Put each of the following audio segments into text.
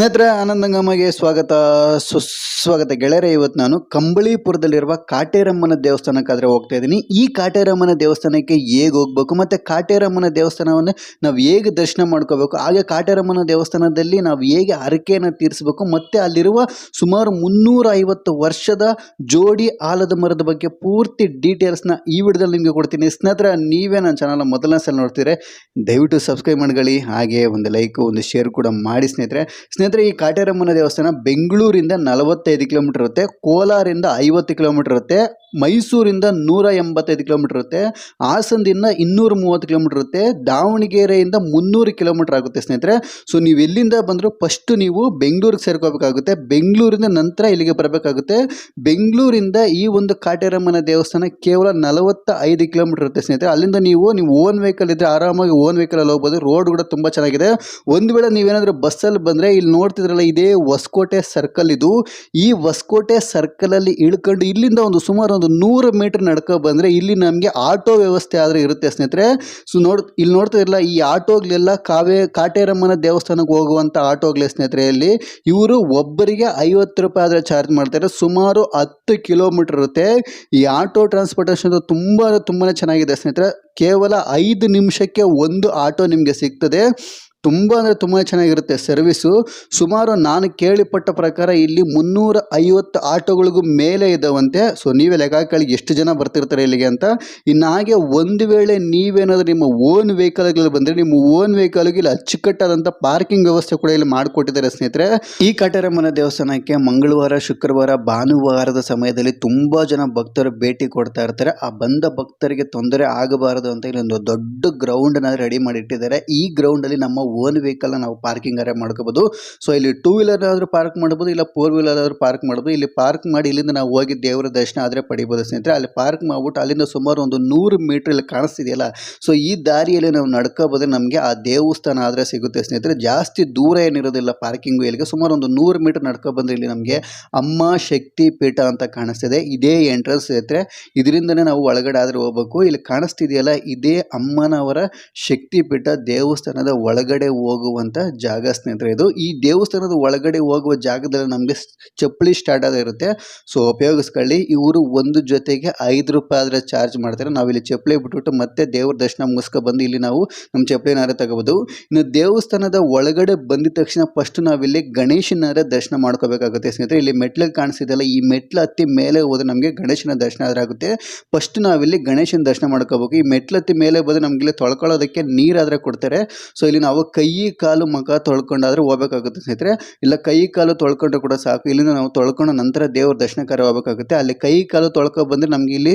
ಸ್ನೇಹಿತರೆ ಆನಂದಂಗಮ್ಮಗೆ ಸ್ವಾಗತ. ಸುಸ್ವಾಗತ ಗೆಳೆಯರೇ, ಇವತ್ತು ನಾನು ಕಂಬಳಿಪುರದಲ್ಲಿರುವ ಕಾಟೇರಮ್ಮನ ದೇವಸ್ಥಾನಕ್ಕಾದರೆ ಹೋಗ್ತಾ ಇದ್ದೀನಿ. ಈ ಕಾಟೇರಮ್ಮನ ದೇವಸ್ಥಾನಕ್ಕೆ ಹೇಗೆ ಹೋಗ್ಬೇಕು ಮತ್ತು ಕಾಟೇರಮ್ಮನ ದೇವಸ್ಥಾನವನ್ನು ನಾವು ಹೇಗೆ ದರ್ಶನ ಮಾಡ್ಕೋಬೇಕು, ಹಾಗೆ ಕಾಟೇರಮ್ಮನ ದೇವಸ್ಥಾನದಲ್ಲಿ ನಾವು ಹೇಗೆ ಹರಕೆಯನ್ನು ತೀರಿಸಬೇಕು, ಮತ್ತು ಅಲ್ಲಿರುವ ಸುಮಾರು ಮುನ್ನೂರ ಐವತ್ತು ವರ್ಷದ ಜೋಡಿ ಆಲದ ಮರದ ಬಗ್ಗೆ ಪೂರ್ತಿ ಡೀಟೇಲ್ಸ್ನ ಈ ವಿಡಿಯೋದಲ್ಲಿ ನಿಮಗೆ ಕೊಡ್ತೀನಿ. ಸ್ನೇಹಿತರ, ನೀವೇ ನನ್ನ ಚಾನಲ್ನ ಮೊದಲನೇ ಸಲ ನೋಡ್ತೀರಿ ದಯವಿಟ್ಟು ಸಬ್ಸ್ಕ್ರೈಬ್ ಮಾಡ್ಕೊಳ್ಳಿ, ಹಾಗೆ ಒಂದು ಲೈಕ್ ಒಂದು ಶೇರ್ ಕೂಡ ಮಾಡಿ ಸ್ನೇಹಿತರೆ. ಸ್ನೇಹಿತರೆ, ಈ ಕಾಟೇರಮ್ಮನ ದೇವಸ್ಥಾನ ಬೆಂಗಳೂರಿಂದ ನಲವತ್ತೈದು ಕಿಲೋಮೀಟರ್ ಇರುತ್ತೆ. ಕೋಲಾರಿಂದ ಐವತ್ತು ಕಿಲೋಮೀಟರ್ ಇರುತ್ತೆ. ಮೈಸೂರಿಂದ ನೂರ ಎಂಬತ್ತೈದು ಕಿಲೋಮೀಟರ್ ಇರುತ್ತೆ, ಹಾಸನದಿಂದ ಇನ್ನೂರ ಮೂವತ್ತು ಕಿಲೋಮೀಟರ್ ಇರುತ್ತೆ, ದಾವಣಗೆರೆಯಿಂದ ಮುನ್ನೂರು ಕಿಲೋಮೀಟರ್ ಆಗುತ್ತೆ ಸ್ನೇಹಿತರೆ. ಸೊ ನೀವು ಎಲ್ಲಿಂದ ಬಂದರೂ ಫಸ್ಟ್ ನೀವು ಬೆಂಗಳೂರಿಗೆ ಸೇರ್ಕೋಬೇಕಾಗುತ್ತೆ, ಬೆಂಗಳೂರಿಂದ ನಂತರ ಇಲ್ಲಿಗೆ ಬರಬೇಕಾಗುತ್ತೆ. ಬೆಂಗಳೂರಿಂದ ಈ ಒಂದು ಕಾಟೇರಮ್ಮನ ದೇವಸ್ಥಾನ ಕೇವಲ ನಲವತ್ತ ಐದು ಕಿಲೋಮೀಟರ್ ಇರುತ್ತೆ ಸ್ನೇಹಿತರೆ. ಅಲ್ಲಿಂದ ನೀವು ನೀವು ಓನ್ ವೆಹಿಕಲ್ ಇದ್ದರೆ ಆರಾಮಾಗಿ ಓನ್ ವೆಹಿಕಲಲ್ಲಿ ಹೋಗ್ಬೋದು. ರೋಡ್ ಕೂಡ ತುಂಬ ಚೆನ್ನಾಗಿದೆ. ಒಂದು ವೇಳೆ ನೀವೇನಾದರೂ ಬಸ್ಸಲ್ಲಿ ಬಂದರೆ, ಇಲ್ಲಿ ನೋಡ್ತಿದ್ರಲ್ಲ ಇದೇ ಹೊಸಕೋಟೆ ಸರ್ಕಲ್ ಇದು. ಈ ಹೊಸಕೋಟೆ ಸರ್ಕಲಲ್ಲಿ ಇಳ್ಕೊಂಡು ಇಲ್ಲಿಂದ ಒಂದು ಸುಮಾರು ಒಂದು ನೂರು ಮೀಟರ್ ನಡ್ಕೊ ಬಂದರೆ ಇಲ್ಲಿ ನಮಗೆ ಆಟೋ ವ್ಯವಸ್ಥೆ ಆದರೆ ಇರುತ್ತೆ ಸ್ನೇಹಿತರೆ. ಸೊ ನೋಡ್, ಇಲ್ಲಿ ನೋಡ್ತಿದ್ರಲ್ಲ ಈ ಆಟೋಗ್ಲೆಲ್ಲ ಕಾವೇ, ಕಾಟೇರಮ್ಮನ ದೇವಸ್ಥಾನಕ್ಕೆ ಹೋಗುವಂಥ ಆಟೋಗ್ಲೆ ಸ್ನೇಹಿತರೆ ಇಲ್ಲಿ. ಇವರು ಒಬ್ಬರಿಗೆ ಐವತ್ತು ರೂಪಾಯಿ ಆದರೆ ಚಾರ್ಜ್ ಮಾಡ್ತಾರೆ ಸುಮಾರು ಹತ್ತು ಕಿಲೋಮೀಟರ್ ಇರುತ್ತೆ. ಈ ಆಟೋ ಟ್ರಾನ್ಸ್ಪೋರ್ಟೇಷನ್ ತುಂಬ ತುಂಬಾ ಚೆನ್ನಾಗಿದೆ ಸ್ನೇಹಿತರೆ. ಕೇವಲ ಐದು ನಿಮಿಷಕ್ಕೆ ಒಂದು ಆಟೋ ನಿಮಗೆ ಸಿಗ್ತದೆ. ತುಂಬ ಅಂದರೆ ತುಂಬ ಚೆನ್ನಾಗಿರುತ್ತೆ ಸರ್ವಿಸು ಸುಮಾರು ನಾನು ಕೇಳಿಪಟ್ಟ ಪ್ರಕಾರ ಇಲ್ಲಿ ಮುನ್ನೂರ ಐವತ್ತು ಆಟೋಗಳಿಗೂ ಮೇಲೆ ಇದ್ದಾವಂತೆ ಸೊ ನೀವೇ ಲೆಕ್ಕ ಎಷ್ಟು ಜನ ಬರ್ತಿರ್ತಾರೆ ಇಲ್ಲಿಗೆ ಅಂತ. ಇನ್ನು ಹಾಗೆ ಒಂದು ವೇಳೆ ನೀವೇನಾದರೂ ನಿಮ್ಮ ಓನ್ ವೆಹಿಕಲ್ಗಳಲ್ಲಿ ಬಂದರೆ ನಿಮ್ಮ ಓನ್ ವೆಹಿಕಲ್ಗೆ ಇಲ್ಲಿ ಅಚ್ಚುಕಟ್ಟಾದಂಥ ಪಾರ್ಕಿಂಗ್ ವ್ಯವಸ್ಥೆ ಕೂಡ ಇಲ್ಲಿ ಮಾಡಿಕೊಟ್ಟಿದ್ದಾರೆ ಸ್ನೇಹಿತರೆ. ಈ ಕಟರಮ್ಮನ ದೇವಸ್ಥಾನಕ್ಕೆ ಮಂಗಳವಾರ, ಶುಕ್ರವಾರ, ಭಾನುವಾರದ ಸಮಯದಲ್ಲಿ ತುಂಬ ಜನ ಭಕ್ತರು ಭೇಟಿ ಕೊಡ್ತಾ ಇರ್ತಾರೆ. ಆ ಬಂದ ಭಕ್ತರಿಗೆ ತೊಂದರೆ ಆಗಬಾರದು ಅಂತ ಇಲ್ಲಿ ಒಂದು ದೊಡ್ಡ ಗ್ರೌಂಡನ್ನು ರೆಡಿ ಮಾಡಿಟ್ಟಿದ್ದಾರೆ. ಈ ಗ್ರೌಂಡಲ್ಲಿ ನಮ್ಮ ಓನ್ ವೆಹಿಕಲ್ ನಾವು ಪಾರ್ಕಿಂಗ್ ಅರೆ ಮಾಡ್ಕೋಬೋದು. ಸೊ ಇಲ್ಲಿ ಟೂ ವೀಲರ್ ಆದ್ರೂ ಪಾರ್ಕ್ ಮಾಡಬಹುದು ಇಲ್ಲ ಫೋರ್ ವೀಲರ್ ಆದ್ರೂ ಪಾರ್ಕ್ ಮಾಡಬಹುದು ಇಲ್ಲಿ ಪಾರ್ಕ್ ಮಾಡಿ ಇಲ್ಲಿಂದ ನಾವು ಹೋಗಿ ದೇವರ ದರ್ಶನ ಆದರೆ ಪಡಿಬೋದು ಸ್ನೇಹಿತರೆ. ಅಲ್ಲಿ ಪಾರ್ಕ್ ಮಾಡ್ಬಿಟ್ಟು ಅಲ್ಲಿಂದ ಸುಮಾರು ಒಂದು ನೂರು ಮೀಟರ್ ಇಲ್ಲಿ ಕಾಣಿಸ್ತಿದೆಯಲ್ಲ, ಸೊ ಈ ದಾರಿಯಲ್ಲಿ ನಾವು ನಡ್ಕೋಬೋದ್ರೆ ನಮಗೆ ಆ ದೇವಸ್ಥಾನ ಆದ್ರೆ ಸಿಗುತ್ತೆ ಸ್ನೇಹಿತರೆ. ಜಾಸ್ತಿ ದೂರ ಏನಿರೋದಿಲ್ಲ ಪಾರ್ಕಿಂಗು ಇಲ್ಲಿಗೆ. ಸುಮಾರು ಒಂದು ನೂರು ಮೀಟರ್ ನಡ್ಕೊ ಬಂದ್ರೆ ಇಲ್ಲಿ ನಮಗೆ ಅಮ್ಮ ಶಕ್ತಿ ಪೀಠ ಅಂತ ಕಾಣಿಸ್ತಿದೆ. ಇದೇ ಎಂಟ್ರೆನ್ಸ್ ಸ್ನೇಹಿತರೆ. ಇದರಿಂದನೇ ನಾವು ಒಳಗಡೆ ಆದ್ರೆ ಹೋಗ್ಬೇಕು. ಇಲ್ಲಿ ಕಾಣಿಸ್ತಿದೆಯಲ್ಲ, ಇದೇ ಅಮ್ಮನವರ ಶಕ್ತಿ ಪೀಠ ದೇವಸ್ಥಾನದ ಒಳಗಡೆ ಹೋಗುವಂಥ ಜಾಗ ಸ್ನೇಹಿತರೆ ಇದು. ಈ ದೇವಸ್ಥಾನದ ಒಳಗಡೆ ಹೋಗುವ ಜಾಗದಲ್ಲಿ ನಮಗೆ ಚಪ್ಪಲಿ ಸ್ಟಾರ್ಟ್ ಇರುತ್ತೆ. ಸೊ ಉಪಯೋಗಿಸ್ಕೊಳ್ಳಿ. ಇವರು ಒಂದು ಜೊತೆಗೆ ಐದು ರೂಪಾಯಿ ಆದರೆ ಚಾರ್ಜ್ ಮಾಡ್ತಾರೆ. ನಾವು ಇಲ್ಲಿ ಚಪ್ಪಲಿ ಬಿಟ್ಬಿಟ್ಟು ಮತ್ತೆ ದೇವ್ರ ದರ್ಶನ ಮುಗಿಸ್ಕೊ ಬಂದು ಇಲ್ಲಿ ನಾವು ನಮ್ಮ ಚಪ್ಪಲಿನಾರೆ ತಗೋಬೋದು. ಇನ್ನು ದೇವಸ್ಥಾನದ ಒಳಗಡೆ ಬಂದಿದ ತಕ್ಷಣ ಫಸ್ಟ್ ನಾವಿಲ್ಲಿ ಗಣೇಶನಾರ ದರ್ಶನ ಮಾಡ್ಕೋಬೇಕಾಗುತ್ತೆ ಸ್ನೇಹಿತರೆ. ಇಲ್ಲಿ ಮೆಟ್ಲ ಕಾಣಿಸಿದಲ್ಲ ಈ ಮೆಟ್ಲು ಹತ್ತಿ ಮೇಲೆ ಹೋದ್ರೆ ನಮಗೆ ಗಣೇಶನ ದರ್ಶನ ಆಗುತ್ತೆ. ಫಸ್ಟ್ ನಾವಿಲ್ಲಿ ಗಣೇಶನ ದರ್ಶನ ಮಾಡ್ಕೋಬೇಕು. ಈ ಮೆಟ್ಲು ಹತ್ತಿ ಮೇಲೆ ಹೋದ್ರೆ ನಮ್ಗೆ ಇಲ್ಲಿ ತೊಳ್ಕೊಳ್ಳೋದಕ್ಕೆ ನೀರಾದರೆ ಕೊಡ್ತಾರೆ. ಸೊ ಇಲ್ಲಿ ನಾವು ಕೈ, ಕಾಲು ಮುಖ ತೊಳ್ಕೊಂಡಾದ್ರೆ ಹೋಗ್ಬೇಕಾಗುತ್ತೆ ಸ್ನೇಹಿತರೆ. ಇಲ್ಲ ಕೈ, ಕಾಲು ತೊಳ್ಕೊಂಡ್ರೆ ಕೂಡ ಸಾಕು. ಇಲ್ಲಿಂದ ನಾವು ತೊಳ್ಕೊಂಡು ನಂತರ ದೇವ್ರ ದರ್ಶನಕಾರ ಹೋಗ್ಬೇಕಾಗುತ್ತೆ. ಅಲ್ಲಿ ಕೈ, ಕಾಲು ತೊಳ್ಕೊ ಬಂದರೆ ನಮಗೆ ಇಲ್ಲಿ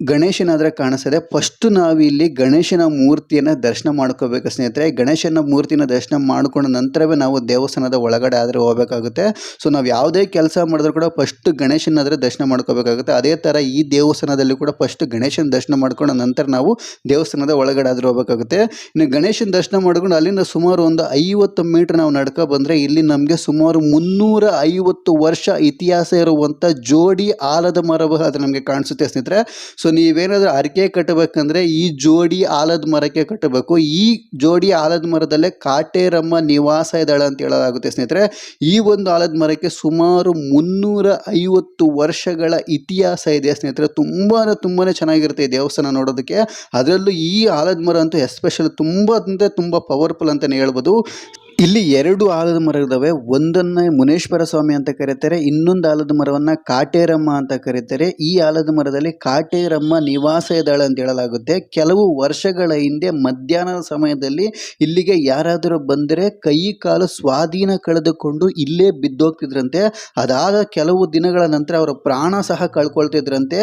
ಗಣೇಶನಾದರೆ ಕಾಣಿಸ್ತದೆ. ಫಸ್ಟು ನಾವು ಇಲ್ಲಿ ಗಣೇಶನ ಮೂರ್ತಿಯನ್ನು ದರ್ಶನ ಮಾಡ್ಕೋಬೇಕು ಸ್ನೇಹಿತರೆ. ಗಣೇಶನ ಮೂರ್ತಿನ ದರ್ಶನ ಮಾಡಿಕೊಂಡ ನಂತರವೇ ನಾವು ದೇವಸ್ಥಾನದ ಒಳಗಡೆ ಆದರೆ ಹೋಗಬೇಕಾಗುತ್ತೆ. ಸೊ ನಾವು ಯಾವುದೇ ಕೆಲಸ ಮಾಡಿದ್ರು ಕೂಡ ಫಸ್ಟ್ ಗಣೇಶನಾದರೆ ದರ್ಶನ ಮಾಡ್ಕೋಬೇಕಾಗುತ್ತೆ. ಅದೇ ಥರ ಈ ದೇವಸ್ಥಾನದಲ್ಲಿ ಕೂಡ ಫಸ್ಟ್ ಗಣೇಶನ ದರ್ಶನ ಮಾಡ್ಕೊಂಡ ನಂತರ ನಾವು ದೇವಸ್ಥಾನದ ಒಳಗಡೆ ಆದರೂ ಹೋಗಬೇಕಾಗುತ್ತೆ. ಇನ್ನು ಗಣೇಶನ ದರ್ಶನ ಮಾಡ್ಕೊಂಡು ಅಲ್ಲಿಂದ ಸುಮಾರು ಒಂದು ಐವತ್ತು ಮೀಟರ್ ನಾವು ನಡ್ಕೊ ಬಂದರೆ ಇಲ್ಲಿ ನಮಗೆ ಸುಮಾರು ಮುನ್ನೂರ ಐವತ್ತು ವರ್ಷ ಇತಿಹಾಸ ಇರುವಂಥ ಜೋಡಿ ಆಲದ ಮರವು ಅದು ನಮಗೆ ಕಾಣಿಸುತ್ತೆ ಸ್ನೇಹಿತರೆ. ಸೊ ನೀವೇನಾದರೂ ಅರಿಕೆ ಕಟ್ಟಬೇಕಂದ್ರೆ ಈ ಜೋಡಿ ಆಲದ ಮರಕ್ಕೆ ಕಟ್ಟಬೇಕು ಈ ಜೋಡಿ ಆಲದ ಮರದಲ್ಲೇ ಕಾಟೇರಮ್ಮ ನಿವಾಸ ಇದ್ದಾಳೆ ಅಂತ ಹೇಳಲಾಗುತ್ತೆ ಸ್ನೇಹಿತರೆ. ಈ ಒಂದು ಆಲದ ಮರಕ್ಕೆ ಸುಮಾರು ಮುನ್ನೂರ ಐವತ್ತು ವರ್ಷಗಳ ಇತಿಹಾಸ ಇದೆ ಸ್ನೇಹಿತರೆ. ತುಂಬಾ ತುಂಬಾ ಚೆನ್ನಾಗಿರುತ್ತೆ ಈ ದೇವಸ್ಥಾನ ನೋಡೋದಕ್ಕೆ. ಅದರಲ್ಲೂ ಈ ಆಲದ ಮರ ಅಂತೂ ಎಸ್ಪೆಷಲ್ ತುಂಬ, ಅಂದರೆ ತುಂಬ ಪವರ್ಫುಲ್ ಅಂತಲೇ ಹೇಳ್ಬೋದು. ಇಲ್ಲಿ ಎರಡು ಆಲದ ಮರ ಇದಾವೆ ಒಂದನ್ನ ಮುನೇಶ್ವರ ಸ್ವಾಮಿ ಅಂತ ಕರೀತಾರೆ, ಇನ್ನೊಂದು ಆಲದ ಮರವನ್ನ ಕಾಟೇರಮ್ಮ ಅಂತ ಕರೀತಾರೆ. ಈ ಆಲದ ಮರದಲ್ಲಿ ಕಾಟೇರಮ್ಮ ನಿವಾಸ ಇದ್ದಾಳೆ ಅಂತ ಹೇಳಲಾಗುತ್ತೆ. ಕೆಲವು ವರ್ಷಗಳ ಹಿಂದೆ ಮಧ್ಯಾಹ್ನದ ಸಮಯದಲ್ಲಿ ಇಲ್ಲಿಗೆ ಯಾರಾದರೂ ಬಂದರೆ ಕೈ ಕಾಲು ಸ್ವಾಧೀನ ಕಳೆದುಕೊಂಡು ಇಲ್ಲೇ ಬಿದ್ದೋಗ್ತಿದ್ರಂತೆ. ಅದಾದ ಕೆಲವು ದಿನಗಳ ನಂತರ ಅವರ ಪ್ರಾಣ ಸಹ ಕಳ್ಕೊಳ್ತಿದ್ರಂತೆ.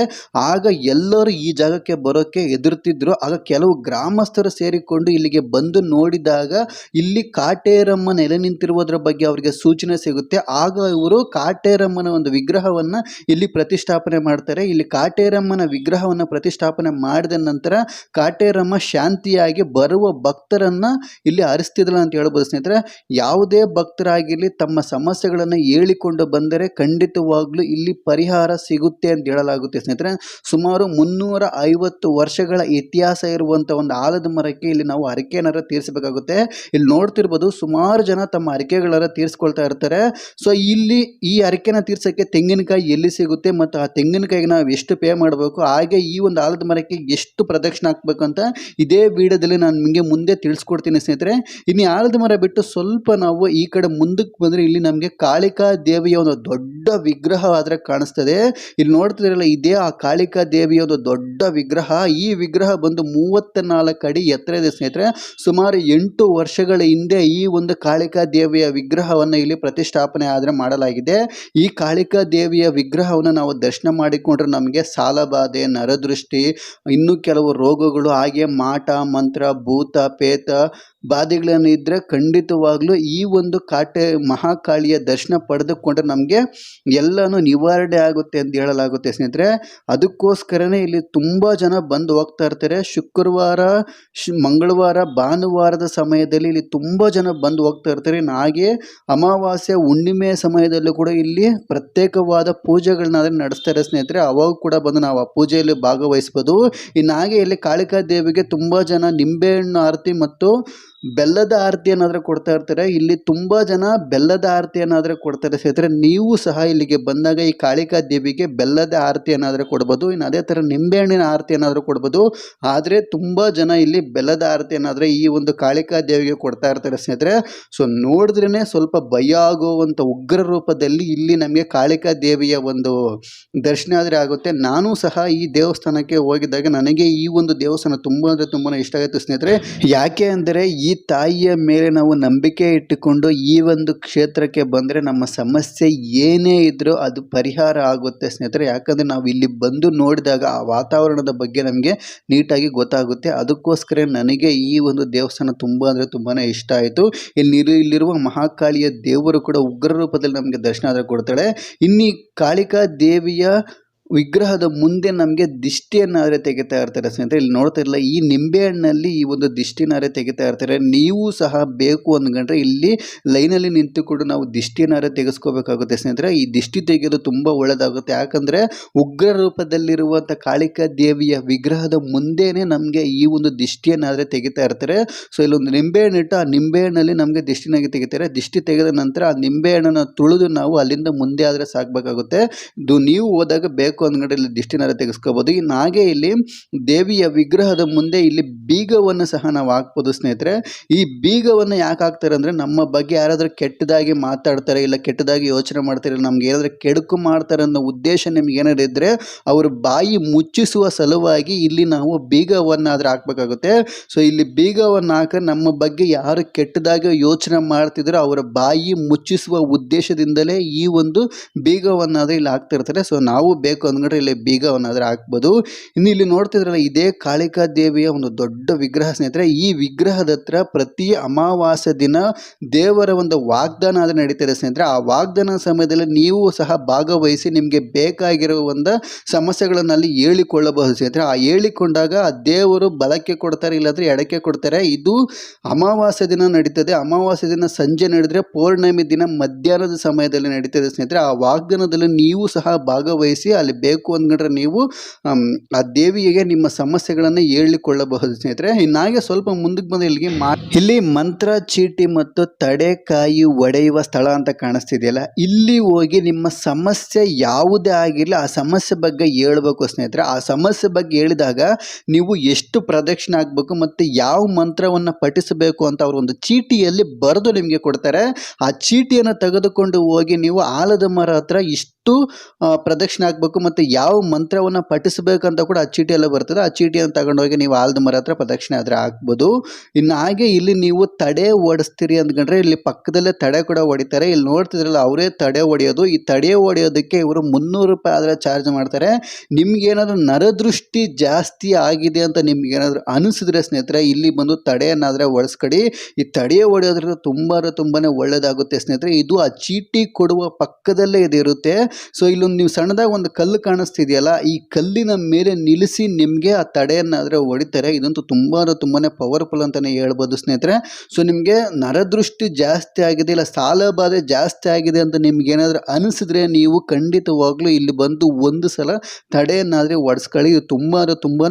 ಆಗ ಎಲ್ಲರೂ ಈ ಜಾಗಕ್ಕೆ ಬರೋಕ್ಕೆ ಎದುರ್ತಿದ್ರು ಆಗ ಕೆಲವು ಗ್ರಾಮಸ್ಥರು ಸೇರಿಕೊಂಡು ಇಲ್ಲಿಗೆ ಬಂದು ನೋಡಿದಾಗ ಇಲ್ಲಿ ಕಾಟೇ ಕಾಟೇರಮ್ಮ ನೆಲೆ ನಿಂತಿರುವುದರ ಬಗ್ಗೆ ಅವರಿಗೆ ಸೂಚನೆ ಸಿಗುತ್ತೆ. ಆಗ ಇವರು ಕಾಟೇರಮ್ಮನ ಒಂದು ವಿಗ್ರಹವನ್ನು ಇಲ್ಲಿ ಪ್ರತಿಷ್ಠಾಪನೆ ಮಾಡ್ತಾರೆ. ಇಲ್ಲಿ ಕಾಟೇರಮ್ಮನ ವಿಗ್ರಹವನ್ನು ಪ್ರತಿಷ್ಠಾಪನೆ ಮಾಡಿದ ನಂತರ ಕಾಟೇರಮ್ಮ ಶಾಂತಿಯಾಗಿ ಬರುವ ಭಕ್ತರನ್ನ ಇಲ್ಲಿ ಹರಿಸ್ತಿದ್ರಲ್ಲ ಅಂತ ಹೇಳ್ಬೋದು ಸ್ನೇಹಿತರೆ. ಯಾವುದೇ ಭಕ್ತರಾಗಿರಲಿ ತಮ್ಮ ಸಮಸ್ಯೆಗಳನ್ನು ಹೇಳಿಕೊಂಡು ಬಂದರೆ ಖಂಡಿತವಾಗ್ಲೂ ಇಲ್ಲಿ ಪರಿಹಾರ ಸಿಗುತ್ತೆ ಅಂತ ಹೇಳಲಾಗುತ್ತೆ ಸ್ನೇಹಿತರೆ. ಸುಮಾರು ಮುನ್ನೂರ ಐವತ್ತು ವರ್ಷಗಳ ಇತಿಹಾಸ ಇರುವಂತಹ ಒಂದು ಆಲದ ಮರಕ್ಕೆ ಇಲ್ಲಿ ನಾವು ಹರಕೆಯನ್ನಾರ ತೀರಿಸಬೇಕಾಗುತ್ತೆ. ಇಲ್ಲಿ ನೋಡ್ತಿರ್ಬೋದು ಸುಮಾರು ಜನ ತಮ್ಮ ಹರಕೆಗಳನ್ನ ತೀರಿಸ್ಕೊಳ್ತಾ ಇರ್ತಾರೆ. ಸೊ ಇಲ್ಲಿ ಈ ಹರಕೆನ ತೀರ್ಸೋಕ್ಕೆ ತೆಂಗಿನಕಾಯಿ ಎಲ್ಲಿ ಸಿಗುತ್ತೆ ಮತ್ತು ಆ ತೆಂಗಿನಕಾಯಿಗೆ ನಾವು ಎಷ್ಟು ಪೇ ಮಾಡಬೇಕು? ಹಾಗೆ ಈ ಒಂದು ಆಲದ ಮರಕ್ಕೆ ಎಷ್ಟು ಪ್ರದಕ್ಷಿಣೆ ಹಾಕ್ಬೇಕು ಅಂತ ಇದೇ ವಿಡಿಯೋದಲ್ಲಿ ನಾನು ನಿಮಗೆ ಮುಂದೆ ತಿಳಿಸ್ಕೊಡ್ತೀನಿ ಸ್ನೇಹಿತರೆ. ಇನ್ನು ಆಲದ ಮರ ಬಿಟ್ಟು ಸ್ವಲ್ಪ ನಾವು ಈ ಕಡೆ ಮುಂದಕ್ಕೆ ಬಂದರೆ ಇಲ್ಲಿ ನಮಗೆ ಕಾಳಿಕಾ ದೇವಿಯ ಒಂದು ದೊಡ್ಡ ವಿಗ್ರಹ ಆದರೆ ಕಾಣಿಸ್ತದೆ. ಇಲ್ಲಿ ನೋಡ್ತಿದ್ರಲ್ಲ ಇದೇ ಆ ಕಾಳಿಕಾ ದೇವಿಯ ಒಂದು ದೊಡ್ಡ ವಿಗ್ರಹ. ಈ ವಿಗ್ರಹ ಬಂದು ಮೂವತ್ತ ನಾಲ್ಕು ಅಡಿ ಎತ್ತರ ಇದೆ ಸ್ನೇಹಿತರೆ. ಸುಮಾರು ಎಂಟು ವರ್ಷಗಳ ಹಿಂದೆ ಈ ಕಾಳಿಕಾ ದೇವಿಯ ವಿಗ್ರಹವನ್ನು ಇಲ್ಲಿ ಪ್ರತಿಷ್ಠಾಪನೆ ಆದರೆ ಮಾಡಲಾಗಿದೆ. ಈ ಕಾಳಿಕಾ ದೇವಿಯ ವಿಗ್ರಹವನ್ನು ನಾವು ದರ್ಶನ ಮಾಡಿಕೊಂಡ್ರೆ ನಮಗೆ ಸಾಲಬಾಧೆ, ನರದೃಷ್ಟಿ, ಇನ್ನೂ ಕೆಲವು ರೋಗಗಳು, ಹಾಗೆ ಮಾಟ, ಮಂತ್ರ, ಭೂತ, ಪೇತ ಬಾಧೆಗಳನ್ನು ಇದ್ದರೆ ಖಂಡಿತವಾಗ್ಲೂ ಈ ಒಂದು ಕಾಟೆ ಮಹಾಕಾಳಿಯ ದರ್ಶನ ಪಡೆದುಕೊಂಡ್ರೆ ನಮಗೆ ಎಲ್ಲನೂ ನಿವಾರಣೆ ಆಗುತ್ತೆ ಅಂತ ಹೇಳಲಾಗುತ್ತೆ, ಸ್ನೇಹಿತರೆ. ಅದಕ್ಕೋಸ್ಕರನೇ ಇಲ್ಲಿ ತುಂಬ ಜನ ಬಂದು ಹೋಗ್ತಾ ಇರ್ತಾರೆ. ಶುಕ್ರವಾರ ಮಂಗಳವಾರ, ಭಾನುವಾರದ ಸಮಯದಲ್ಲಿ ಇಲ್ಲಿ ತುಂಬ ಜನ ಬಂದು ಹೋಗ್ತಾ ಇರ್ತಾರೆ. ಹಾಗೆ ಅಮಾವಾಸ್ಯೆ, ಹುಣ್ಣಿಮೆ ಸಮಯದಲ್ಲೂ ಕೂಡ ಇಲ್ಲಿ ಪ್ರತ್ಯೇಕವಾದ ಪೂಜೆಗಳನ್ನಾದ್ರೆ ನಡೆಸ್ತಾರೆ ಸ್ನೇಹಿತರೆ. ಅವಾಗ ಕೂಡ ಬಂದು ನಾವು ಆ ಪೂಜೆಯಲ್ಲಿ ಭಾಗವಹಿಸ್ಬೋದು. ಇನ್ನು ಹಾಗೆ ಇಲ್ಲಿ ಕಾಳಿಕಾ ದೇವಿಗೆ ತುಂಬ ಜನ ನಿಂಬೆಹಣ್ಣು ಆರತಿ ಮತ್ತು ಬೆಲ್ಲದ ಆರತಿಯನ್ನಾದರೆ ಕೊಡ್ತಾ ಇರ್ತಾರೆ? ಇಲ್ಲಿ ತುಂಬ ಜನ ಬೆಲ್ಲದ ಆರತಿಯನ್ನಾದರೆ ಕೊಡ್ತಾರೆ ಸ್ನೇಹಿತರೆ, ನೀವು ಸಹ ಇಲ್ಲಿಗೆ ಬಂದಾಗ ಈ ಕಾಳಿಕಾ ದೇವಿಗೆ ಬೆಲ್ಲದ ಆರತಿಯನ್ನಾದರೆ ಕೊಡ್ಬೋದು. ಇನ್ನು ಅದೇ ಥರ ನಿಂಬೆಹಣ್ಣಿನ ಆರತಿಯನ್ನಾದರೂ ಕೊಡ್ಬೋದು. ಆದರೆ ತುಂಬ ಜನ ಇಲ್ಲಿ ಬೆಲ್ಲದ ಆರತಿಯನ್ನಾದರೆ ಈ ಒಂದು ಕಾಳಿಕಾ ದೇವಿಗೆ ಕೊಡ್ತಾ ಇರ್ತಾರೆ ಸ್ನೇಹಿತರೆ. ಸೊ ನೋಡಿದ್ರೇ ಸ್ವಲ್ಪ ಭಯ ಆಗುವಂಥ ಉಗ್ರ ರೂಪದಲ್ಲಿ ಇಲ್ಲಿ ನಮಗೆ ಕಾಳಿಕಾ ದೇವಿಯ ಒಂದು ದರ್ಶನ ಆದರೆ ಆಗುತ್ತೆ. ನಾನು ಸಹ ಈ ದೇವಸ್ಥಾನಕ್ಕೆ ಹೋಗಿದ್ದಾಗ ನನಗೆ ಈ ಒಂದು ದೇವಸ್ಥಾನ ತುಂಬ ಅಂದರೆ ತುಂಬಾ ಇಷ್ಟ ಆಗುತ್ತೆ ಸ್ನೇಹಿತರೆ. ಯಾಕೆ ಅಂದರೆ ಈ ತಾಯಿಯ ಮೇಲೆ ನಾವು ನಂಬಿಕೆ ಇಟ್ಟುಕೊಂಡು ಈ ಒಂದು ಕ್ಷೇತ್ರಕ್ಕೆ ಬಂದರೆ ನಮ್ಮ ಸಮಸ್ಯೆ ಏನೇ ಇದ್ದರೂ ಅದು ಪರಿಹಾರ ಆಗುತ್ತೆ ಸ್ನೇಹಿತರೆ. ಯಾಕಂದರೆ ನಾವು ಇಲ್ಲಿ ಬಂದು ನೋಡಿದಾಗ ಆ ವಾತಾವರಣದ ಬಗ್ಗೆ ನಮಗೆ ನೀಟಾಗಿ ಗೊತ್ತಾಗುತ್ತೆ. ಅದಕ್ಕೋಸ್ಕರ ನನಗೆ ಈ ಒಂದು ದೇವಸ್ಥಾನ ತುಂಬ ಅಂದರೆ ತುಂಬಾ ಇಷ್ಟ ಆಯಿತು. ಇಲ್ಲಿ ಇಲ್ಲಿರುವ ಮಹಾಕಾಳಿಯ ದೇವರು ಕೂಡ ಉಗ್ರ ರೂಪದಲ್ಲಿ ನಮಗೆ ದರ್ಶನ ಆದರೆ ಕೊಡ್ತಾಳೆ. ಇನ್ನು ಕಾಳಿಕಾ ದೇವಿಯ ವಿಗ್ರಹದ ಮುಂದೆ ನಮಗೆ ದಿಷ್ಟಿಯನ್ನಾದರೆ ತೆಗಿತಾ ಇರ್ತಾರೆ ಸ್ನೇಹಿತರೆ. ಇಲ್ಲಿ ನೋಡ್ತಾ ಇರಲಿಲ್ಲ, ಈ ನಿಂಬೆಹಣ್ಣಲ್ಲಿ ಈ ಒಂದು ದಿಷ್ಟಿನಾರೆ ತೆಗಿತಾ ಇರ್ತಾರೆ. ನೀವು ಸಹ ಬೇಕು ಅಂದ್ಕೊಂಡ್ರೆ ಇಲ್ಲಿ ಲೈನಲ್ಲಿ ನಿಂತುಕೊಂಡು ನಾವು ದಿಷ್ಟಿನಾರೆ ತೆಗೆಸ್ಕೋಬೇಕಾಗುತ್ತೆ ಸ್ನೇಹಿತರೆ. ಈ ದಿಷ್ಟಿ ತೆಗೆಯೋದು ತುಂಬ ಒಳ್ಳೆಯದಾಗುತ್ತೆ ಯಾಕಂದರೆ ಉಗ್ರ ರೂಪದಲ್ಲಿರುವಂಥ ಕಾಳಿಕಾ ದೇವಿಯ ವಿಗ್ರಹದ ಮುಂದೆನೇ ನಮಗೆ ಈ ಒಂದು ದಿಷ್ಟಿಯನ್ನಾದರೆ ತೆಗಿತಾ ಇರ್ತಾರೆ. ಸೊ ಇಲ್ಲೊಂದು ನಿಂಬೆಹಣ್ಣು ಇಟ್ಟು ಆ ನಿಂಬೆಹಣ್ಣಲ್ಲಿ ನಮಗೆ ದಿಷ್ಟಿನಾಗಿ ತೆಗಿತಾರೆ. ದಿಷ್ಟಿ ತೆಗೆದ ನಂತರ ಆ ನಿಂಬೆಹಣ್ಣನ್ನು ತುಳಿದು ನಾವು ಅಲ್ಲಿಂದ ಮುಂದೆ ಆದರೆ ಸಾಕಬೇಕಾಗುತ್ತೆ. ಇದು ನೀವು ಹೋದಾಗ ಬೇಕು ಅಂದ್ಕೊಂಡ್ರೆ ಇಲ್ಲಿ ದಿಷ್ಟಿನಾರ ತೆಗೆಸ್ಕೋಬೋದು. ಇನ್ನು ಹಾಗೆ ಇಲ್ಲಿ ದೇವಿಯ ವಿಗ್ರಹದ ಮುಂದೆ ಇಲ್ಲಿ ಬೀಗವನ್ನು ಸಹ ನಾವು ಹಾಕ್ಬೋದು ಸ್ನೇಹಿತರೆ. ಈ ಬೀಗವನ್ನು ಯಾಕೆ ಹಾಕ್ತಾರೆ ಅಂದರೆ ನಮ್ಮ ಬಗ್ಗೆ ಯಾರಾದರೂ ಕೆಟ್ಟದಾಗಿ ಮಾತಾಡ್ತಾರೆ ಇಲ್ಲ ಕೆಟ್ಟದಾಗಿ ಯೋಚನೆ ಮಾಡ್ತಾರೆ ನಮ್ಗೆ ಏನಾದರೂ ಕೆಡುಕು ಮಾಡ್ತಾರೆ ಅನ್ನೋ ಉದ್ದೇಶ ನಿಮ್ಗೆ ಏನಾದ್ರು ಇದ್ದರೆ ಅವ್ರ ಬಾಯಿ ಮುಚ್ಚಿಸುವ ಸಲುವಾಗಿ ಇಲ್ಲಿ ನಾವು ಬೀಗವನ್ನಾದರೂ ಹಾಕ್ಬೇಕಾಗುತ್ತೆ. ಸೊ ಇಲ್ಲಿ ಬೀಗವನ್ನು ಹಾಕಿದ್ರೆ ನಮ್ಮ ಬಗ್ಗೆ ಯಾರು ಕೆಟ್ಟದಾಗಿ ಯೋಚನೆ ಮಾಡ್ತಿದ್ರು ಅವರ ಬಾಯಿ ಮುಚ್ಚಿಸುವ ಉದ್ದೇಶದಿಂದಲೇ ಈ ಒಂದು ಬೀಗವನ್ನಾದರೆ ಇಲ್ಲಿ ಹಾಕ್ತಿರ್ತಾರೆ. ಸೊ ನಾವು ಬೇಕು ಅಂದ್ಕೊಂಡ್ರೆ ಇಲ್ಲಿ ಬೀಗವನ್ನಾದರೆ ಹಾಕ್ಬೋದು. ಇನ್ನು ಇಲ್ಲಿ ನೋಡ್ತಿದ್ರಲ್ಲ, ಇದೇ ಕಾಳಿಕಾ ದೇವಿಯ ಒಂದು ದೊಡ್ಡ ವಿಗ್ರಹ ಸ್ನೇಹಿತರೆ, ಈ ವಿಗ್ರಹದ ಹತ್ರ ಪ್ರತಿ ಅಮಾವಾಸ್ಯ ದಿನ ದೇವರ ಒಂದು ವಾಗ್ದಾನ ಆದರೆ ನಡೀತಾರೆ ಸ್ನೇಹಿತರೆ. ಆ ವಾಗ್ದಾನ ಸಮಯದಲ್ಲಿ ನೀವು ಸಹ ಭಾಗವಹಿಸಿ ನಿಮಗೆ ಬೇಕಾಗಿರುವ ಒಂದು ಸಮಸ್ಯೆಗಳನ್ನು ಅಲ್ಲಿ ಹೇಳಿಕೊಳ್ಳಬಹುದು ಸ್ನೇಹಿತರೆ. ಆ ಹೇಳಿಕೊಂಡಾಗ ಆ ದೇವರು ಬಲಕ್ಕೆ ಕೊಡ್ತಾರೆ, ಇಲ್ಲಾಂದರೆ ಎಡಕ್ಕೆ ಕೊಡ್ತಾರೆ. ಇದು ಅಮಾವಾಸ್ಯ ದಿನ ನಡೀತದೆ. ಅಮಾವಾಸ್ಯ ದಿನ ಸಂಜೆ ನಡೆದ್ರೆ ಪೌರ್ಣಮಿ ದಿನ ಮಧ್ಯಾಹ್ನದ ಸಮಯದಲ್ಲಿ ನಡೀತದೆ ಸ್ನೇಹಿತರೆ. ಆ ವಾಗ್ದಾನದಲ್ಲಿ ನೀವು ಸಹ ಭಾಗವಹಿಸಿ ಅಲ್ಲಿ ಬೇಕು ಅಂದ್ಕೊಂಡ್ರೆ ನೀವು ಆ ದೇವಿಗೆ ನಿಮ್ಮ ಸಮಸ್ಯೆಗಳನ್ನು ಹೇಳಿಕೊಳ್ಳಬಹುದು ಸ್ನೇಹಿತರೆ. ಇನ್ನಾಗೆ ಸ್ವಲ್ಪ ಮುಂದಕ್ಕೆ ಬಂದು ಇಲ್ಲಿಗೆ ಮಾ, ಇಲ್ಲಿ ಮಂತ್ರ, ಚೀಟಿ ಮತ್ತು ತಡೆಕಾಯಿ ಒಡೆಯುವ ಸ್ಥಳ ಅಂತ ಕಾಣಿಸ್ತಿದೆಯಲ್ಲ, ಇಲ್ಲಿ ಹೋಗಿ ನಿಮ್ಮ ಸಮಸ್ಯೆ ಯಾವುದೇ ಆಗಿರಲಿ, ಆ ಸಮಸ್ಯೆ ಬಗ್ಗೆ ಹೇಳ್ಬೇಕು ಸ್ನೇಹಿತರೆ. ಆ ಸಮಸ್ಯೆ ಬಗ್ಗೆ ಹೇಳಿದಾಗ ನೀವು ಎಷ್ಟು ಪ್ರದಕ್ಷಿಣೆ ಆಗಬೇಕು ಮತ್ತು ಯಾವ ಮಂತ್ರವನ್ನು ಪಠಿಸಬೇಕು ಅಂತ ಅವರು ಒಂದು ಚೀಟಿಯಲ್ಲಿ ಬರೆದು ನಿಮಗೆ ಕೊಡ್ತಾರೆ. ಆ ಚೀಟಿಯನ್ನು ತೆಗೆದುಕೊಂಡು ಹೋಗಿ ನೀವು ಆಲದ ಮರ ಹತ್ರ ಇಷ್ಟು ಪ್ರದಕ್ಷಿಣೆ ಆಗಬೇಕು ಮತ್ತು ಯಾವ ಮಂತ್ರವನ್ನು ಪಠಿಸಬೇಕಂತ ಕೂಡ ಆ ಚೀಟಿಯೆಲ್ಲ ಬರ್ತದೆ. ಆ ಚೀಟಿಯನ್ನು ತಗೊಂಡೋಗಿ ನೀವು ಆಲದ ಮರ ಹತ್ರ ಪ್ರದಕ್ಷಿಣೆ ಆದರೆ ಹಾಕ್ಬೋದು ಇನ್ನು ಹಾಗೆ ಇಲ್ಲಿ ನೀವು ತಡೆ ಓಡಿಸ್ತೀರಿ ಅಂದ್ಕೊಂಡ್ರೆ ಇಲ್ಲಿ ಪಕ್ಕದಲ್ಲೇ ತಡೆ ಕೂಡ ಹೊಡಿತಾರೆ. ಇಲ್ಲಿ ನೋಡ್ತಿದ್ರಲ್ಲ, ಅವರೇ ತಡೆ ಹೊಡೆಯೋದು. ಈ ತಡೆ ಹೊಡೆಯೋದಕ್ಕೆ ಇವರು ಮುನ್ನೂರು ರೂಪಾಯಿ ಆದರೆ ಚಾರ್ಜ್ ಮಾಡ್ತಾರೆ. ನಿಮ್ಗೇನಾದ್ರೂ ನರದೃಷ್ಟಿ ಜಾಸ್ತಿ ಆಗಿದೆ ಅಂತ ನಿಮ್ಗೇನಾದ್ರೂ ಅನಿಸಿದ್ರೆ ಸ್ನೇಹಿತರೆ, ಇಲ್ಲಿ ಬಂದು ತಡೆಯನ್ನಾದರೆ ಒಡಿಸ್ಕೊಡಿ ಈ ತಡೆ ಹೊಡೆಯೋದ್ರಿಂದ ತುಂಬ ತುಂಬಾ ಒಳ್ಳೆಯದಾಗುತ್ತೆ ಸ್ನೇಹಿತರೆ. ಇದು ಆ ಚೀಟಿ ಕೊಡುವ ಪಕ್ಕದಲ್ಲೇ ಇದಿರುತ್ತೆ. ಸೊ ಇಲ್ಲೊಂದು ನೀವು ಸಣ್ಣದಾಗಿ ಒಂದು ಕಲ್ಲು ಕಾಣಿಸ್ತಿದೆಯಲ್ಲ, ಈ ಕಲ್ಲಿನ ಮೇಲೆ ನಿಲ್ಲಿಸಿ ನಿಮಗೆ ಆ ತಡೆಯನ್ನಾದರೆ ಹೊಡಿತಾರೆ. ಇದಂತೂ ತುಂಬ ಅಂದರೆ ತುಂಬಾ ಪವರ್ಫುಲ್ ಅಂತಲೇ ಹೇಳ್ಬೋದು ಸ್ನೇಹಿತರೆ. ಸೊ ನಿಮಗೆ ನರದೃಷ್ಟಿ ಜಾಸ್ತಿ ಆಗಿದೆ ಇಲ್ಲ, ಸಾಲ ಬಾಧೆ ಜಾಸ್ತಿ ಆಗಿದೆ ಅಂತ ನಿಮ್ಗೆ ಏನಾದರೂ ಅನಿಸಿದ್ರೆ ನೀವು ಖಂಡಿತವಾಗ್ಲೂ ಇಲ್ಲಿ ಬಂದು ಒಂದು ಸಲ ತಡೆಯನ್ನಾದರೆ ಒಡಿಸ್ಕೊಳ್ಳಿ ಇದು ತುಂಬ ಅಂದ್ರೆ ತುಂಬಾ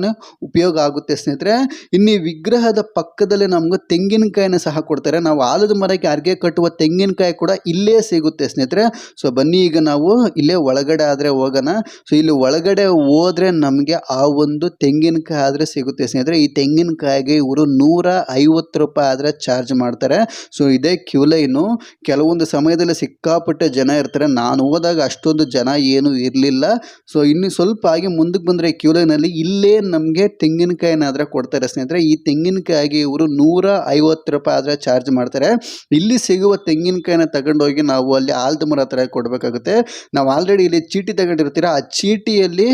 ಉಪಯೋಗ ಆಗುತ್ತೆ ಸ್ನೇಹಿತರೆ. ಇನ್ನು ವಿಗ್ರಹದ ಪಕ್ಕದಲ್ಲಿ ನಮ್ಗೆ ತೆಂಗಿನಕಾಯಿನ ಸಹ ಕೊಡ್ತಾರೆ. ನಾವು ಆಲದ ಮರಕ್ಕೆ ಅರ್ಗೆ ಕಟ್ಟುವ ತೆಂಗಿನಕಾಯಿ ಕೂಡ ಇಲ್ಲೇ ಸಿಗುತ್ತೆ ಸ್ನೇಹಿತರೆ. ಸೊ ಬನ್ನಿ ಈಗ ನಾವು ಇಲ್ಲೇ ಒಳಗಡೆ ಆದರೆ ಹೋಗೋಣ. ಸೊ ಇಲ್ಲಿ ಒಳಗಡೆ ಹೋದ್ರೆ ನಮಗೆ ಆ ಒಂದು ತೆಂಗಿನಕಾಯಿ ಆದರೆ ಸಿಗುತ್ತೆ. ಸ್ನೇಹಿತರೆ, ಈ ತೆಂಗಿನಕಾಯಿಗೆ ಇವರು ನೂರ ಐವತ್ತು ರೂಪಾಯಿ ಆದರೆ ಚಾರ್ಜ್ ಮಾಡ್ತಾರೆ. ಸೊ ಇದೇ ಕ್ಯೂ ಲೈನು ಕೆಲವೊಂದು ಸಮಯದಲ್ಲಿ ಸಿಕ್ಕಾಪಟ್ಟೆ ಜನ ಇರ್ತಾರೆ. ನಾನು ಹೋದಾಗ ಅಷ್ಟೊಂದು ಜನ ಏನು ಇರಲಿಲ್ಲ. ಸೊ ಇನ್ನು ಸ್ವಲ್ಪ ಆಗಿ ಮುಂದಕ್ಕೆ ಬಂದರೆ ಕ್ಯೂ ಲೈನಲ್ಲಿ ಇಲ್ಲೇ ನಮಗೆ ತೆಂಗಿನಕಾಯಿನಾದ್ರೆ ಕೊಡ್ತಾರೆ ಸ್ನೇಹಿತರೆ. ಈ ತೆಂಗಿನಕಾಯಿಗೆ ಇವರು ನೂರ ಐವತ್ತು ರೂಪಾಯಿ ಆದರೆ ಚಾರ್ಜ್ ಮಾಡ್ತಾರೆ. ಇಲ್ಲಿ ಸಿಗುವ ತೆಂಗಿನಕಾಯಿನ ತಗೊಂಡೋಗಿ ನಾವು ಅಲ್ಲಿ ಆಲ್ದ ಮರ ಹತ್ರ ಕೊಡಬೇಕಾಗುತ್ತೆ. ನಾವು ಆಲ್ರೆಡಿ ಇಲ್ಲಿ ಚೀಟಿ ತಗೊಂಡಿರ್ತೀರ ಚೀಟಿಯಲ್ಲಿ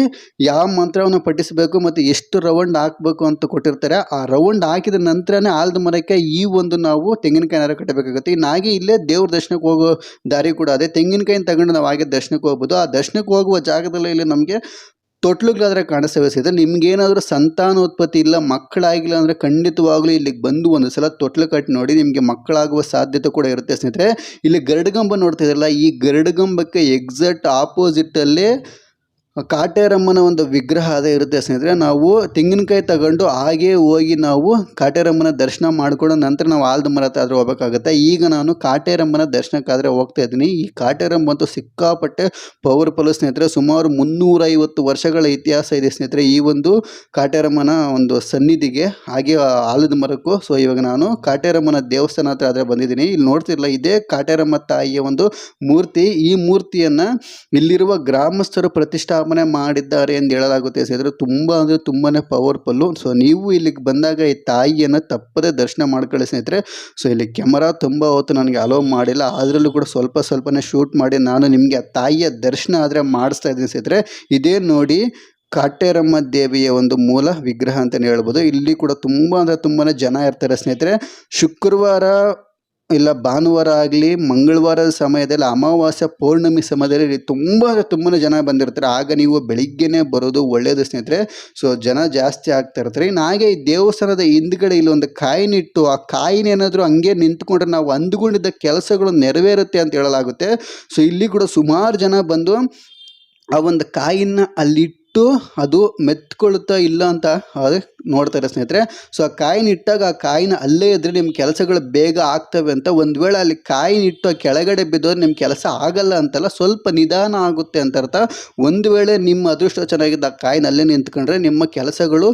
ಯಾವ ಮಂತ್ರವನ್ನು ಪಠಿಸಬೇಕು ಮತ್ತು ಎಷ್ಟು ರೌಂಡ್ ಹಾಕಬೇಕು ಅಂತ ಕೊಟ್ಟಿರ್ತಾರೆ, ಆ ರೌಂಡ್ ಹಾಕಿದ ನಂತರನೇ ಆಲ್ದ ಮರಕ್ಕೆ ಈ ಒಂದು ನಾವು ತೆಂಗಿನಕಾಯಿನಾರ ಕಟ್ಟಬೇಕಾಗುತ್ತೆ. ಇನ್ನು ಹಾಗೆ ಇಲ್ಲೇ ದೇವ್ರ ದರ್ಶನಕ್ಕೆ ಹೋಗೋ ದಾರಿ ಕೂಡ ಅದೇ. ತೆಂಗಿನಕಾಯಿನ ತಗೊಂಡು ನಾವು ಹಾಗೆ ದರ್ಶನಕ್ಕೆ ಹೋಗ್ಬೋದು. ಆ ದರ್ಶನಕ್ಕೆ ಹೋಗುವ ಜಾಗದಲ್ಲಿ ಇಲ್ಲಿ ನಮಗೆ ತೊಟ್ಲುಗಳಾದರೆ ಕಾಣಿಸ್ತವೆ ಸ್ನೇಹಿತರೆ ನಿಮ್ಗೇನಾದರೂ ಸಂತಾನೋತ್ಪತ್ತಿ ಇಲ್ಲ, ಮಕ್ಕಳಾಗಿಲ್ಲ ಅಂದರೆ ಖಂಡಿತವಾಗ್ಲೂ ಇಲ್ಲಿಗೆ ಬಂದು ಒಂದು ಸಲ ತೊಟ್ಲು ಕಟ್ಟಿ ನೋಡಿ ನಿಮಗೆ ಮಕ್ಕಳಾಗುವ ಸಾಧ್ಯತೆ ಕೂಡ ಇರುತ್ತೆ ಸ್ನೇಹಿತರೆ. ಇಲ್ಲಿ ಗರಡುಗಂಬ ನೋಡ್ತಿದ್ರಲ್ಲ ಈ ಗರಡುಗಂಬಕ್ಕೆ ಎಕ್ಸಾಕ್ಟ್ ಆಪೋಸಿಟಲ್ಲೇ ಕಾಟೇರಮ್ಮನ ಒಂದು ವಿಗ್ರಹ ಅದೇ ಇರುತ್ತೆ ಸ್ನೇಹಿತರೆ. ನಾವು ತೆಂಗಿನಕಾಯಿ ತಗೊಂಡು ಹಾಗೆ ಹೋಗಿ ನಾವು ಕಾಟೇರಮ್ಮನ ದರ್ಶನ ಮಾಡಿಕೊಂಡು ನಂತರ ನಾವು ಆಲದ ಮರ ಹತ್ರ ಆದ್ರೆ ಹೋಗ್ಬೇಕಾಗುತ್ತೆ. ಈಗ ನಾನು ಕಾಟೇರಮ್ಮನ ದರ್ಶನಕ್ಕಾದರೆ ಹೋಗ್ತಾ ಇದ್ದೀನಿ. ಈ ಕಾಟೇರಮ್ಮ ಅಂತೂ ಸಿಕ್ಕಾಪಟ್ಟೆ ಪವರ್ಫುಲ್ ಸ್ನೇಹಿತರೆ. ಸುಮಾರು ಮುನ್ನೂರೈವತ್ತು ವರ್ಷಗಳ ಇತಿಹಾಸ ಇದೆ ಸ್ನೇಹಿತರೆ ಈ ಒಂದು ಕಾಟೇರಮ್ಮನ ಒಂದು ಸನ್ನಿಧಿಗೆ. ಹಾಗೆ ಆಲದ ಮರಕ್ಕೂ ಸೊ ಇವಾಗ ನಾನು ಕಾಟೇರಮ್ಮನ ದೇವಸ್ಥಾನ ಹತ್ರ ಆದರೆ ಬಂದಿದ್ದೀನಿ. ಇಲ್ಲಿ ನೋಡ್ತಿರಲ್ಲ ಇದೇ ಕಾಟೇರಮ್ಮ ತಾಯಿಯ ಒಂದು ಮೂರ್ತಿ. ಈ ಮೂರ್ತಿಯನ್ನು ಇಲ್ಲಿರುವ ಗ್ರಾಮಸ್ಥರು ಪ್ರತಿಷ್ಠಾಪನೆ ಮಾಡಿದ್ದಾರೆ ಎಂದು ಹೇಳಲಾಗುತ್ತೆ ಸ್ನೇಹಿತರೆ. ತುಂಬ ಅಂದರೆ ತುಂಬಾ ಪವರ್ಫುಲ್ಲು ಸೊ ನೀವು ಇಲ್ಲಿಗೆ ಬಂದಾಗ ಈ ತಾಯಿಯನ್ನು ತಪ್ಪದೇ ದರ್ಶನ ಮಾಡ್ಕೊಳ್ಳಿ ಸ್ನೇಹಿತರೆ. ಸೊ ಇಲ್ಲಿ ಕ್ಯಾಮರಾ ತುಂಬ ಹೊತ್ತು ನನಗೆ ಅಲೋ ಮಾಡಿಲ್ಲ. ಅದರಲ್ಲೂ ಕೂಡ ಸ್ವಲ್ಪ ಸ್ವಲ್ಪನೇ ಶೂಟ್ ಮಾಡಿ ನಾನು ನಿಮಗೆ ಆ ತಾಯಿಯ ದರ್ಶನ ಆದರೆ ಮಾಡಿಸ್ತಾ ಇದ್ದೀನಿ ಸ್ನೇಹಿತರೆ. ಇದೇ ನೋಡಿ ಕಾಟೇರಮ್ಮ ದೇವಿಯ ಒಂದು ಮೂಲ ವಿಗ್ರಹ ಅಂತಲೇ ಹೇಳ್ಬೋದು. ಇಲ್ಲಿ ಕೂಡ ತುಂಬ ಅಂದರೆ ತುಂಬಾ ಜನ ಇರ್ತಾರೆ ಸ್ನೇಹಿತರೆ. ಶುಕ್ರವಾರ ಇಲ್ಲ, ಭಾನುವಾರ ಆಗಲಿ ಮಂಗಳವಾರದ ಸಮಯದಲ್ಲಿ ಅಮಾವಾಸ್ಯ ಪೌರ್ಣಮಿ ಸಮಯದಲ್ಲಿ ತುಂಬ ತುಂಬಾ ಜನ ಬಂದಿರ್ತಾರೆ. ಆಗ ನೀವು ಬೆಳಿಗ್ಗೆನೇ ಬರೋದು ಒಳ್ಳೆಯದು ಸ್ನೇಹಿತರೆ. ಸೊ ಜನ ಜಾಸ್ತಿ ಆಗ್ತಾ ಇರ್ತಾರೆ. ಇನ್ನು ಹಾಗೆ ಈ ದೇವಸ್ಥಾನದ ಹಿಂದ್ಗಡೆ ಇಲ್ಲೊಂದು ಕಾಯಿನಿಟ್ಟು ಆ ಕಾಯಿನ ಏನಾದರೂ ಹಂಗೆ ನಿಂತ್ಕೊಂಡ್ರೆ ನಾವು ಅಂದ್ಕೊಂಡಿದ್ದ ಕೆಲಸಗಳು ನೆರವೇರುತ್ತೆ ಅಂತ ಹೇಳಲಾಗುತ್ತೆ. ಸೊ ಇಲ್ಲಿ ಕೂಡ ಸುಮಾರು ಜನ ಬಂದು ಆ ಒಂದು ಕಾಯಿನ ಅಲ್ಲಿಟ್ಟು ಅದು ಮೆತ್ಕೊಳ್ತಾ ಇಲ್ಲ ಅಂತ ನೋಡ್ತಾರೆ ಸ್ನೇಹಿತರೆ ಸೊ ಆ ಕಾಯಿನ ಇಟ್ಟಾಗ ಆ ಕಾಯಿನ ಅಲ್ಲೇ ಇದ್ರೆ ನಿಮ್ಮ ಕೆಲಸಗಳು ಬೇಗ ಆಗ್ತವೆ ಅಂತ ಒಂದು ವೇಳೆ ಅಲ್ಲಿ ಕಾಯಿನ ಇಟ್ಟು ಕೆಳಗಡೆ ಬಿದ್ದೋದ್ರೆ ನಿಮ್ಮ ಕೆಲಸ ಆಗಲ್ಲ ಅಂತಲ್ಲ ಸ್ವಲ್ಪ ನಿಧಾನ ಆಗುತ್ತೆ ಅಂತ ಅರ್ಥ. ಒಂದು ವೇಳೆ ನಿಮ್ಮ ಅದೃಷ್ಟ ಚೆನ್ನಾಗಿದ್ದ ಆ ಕಾಯಿನ ಅಲ್ಲೇ ನಿಂತ್ಕೊಂಡ್ರೆ ನಿಮ್ಮ ಕೆಲಸಗಳು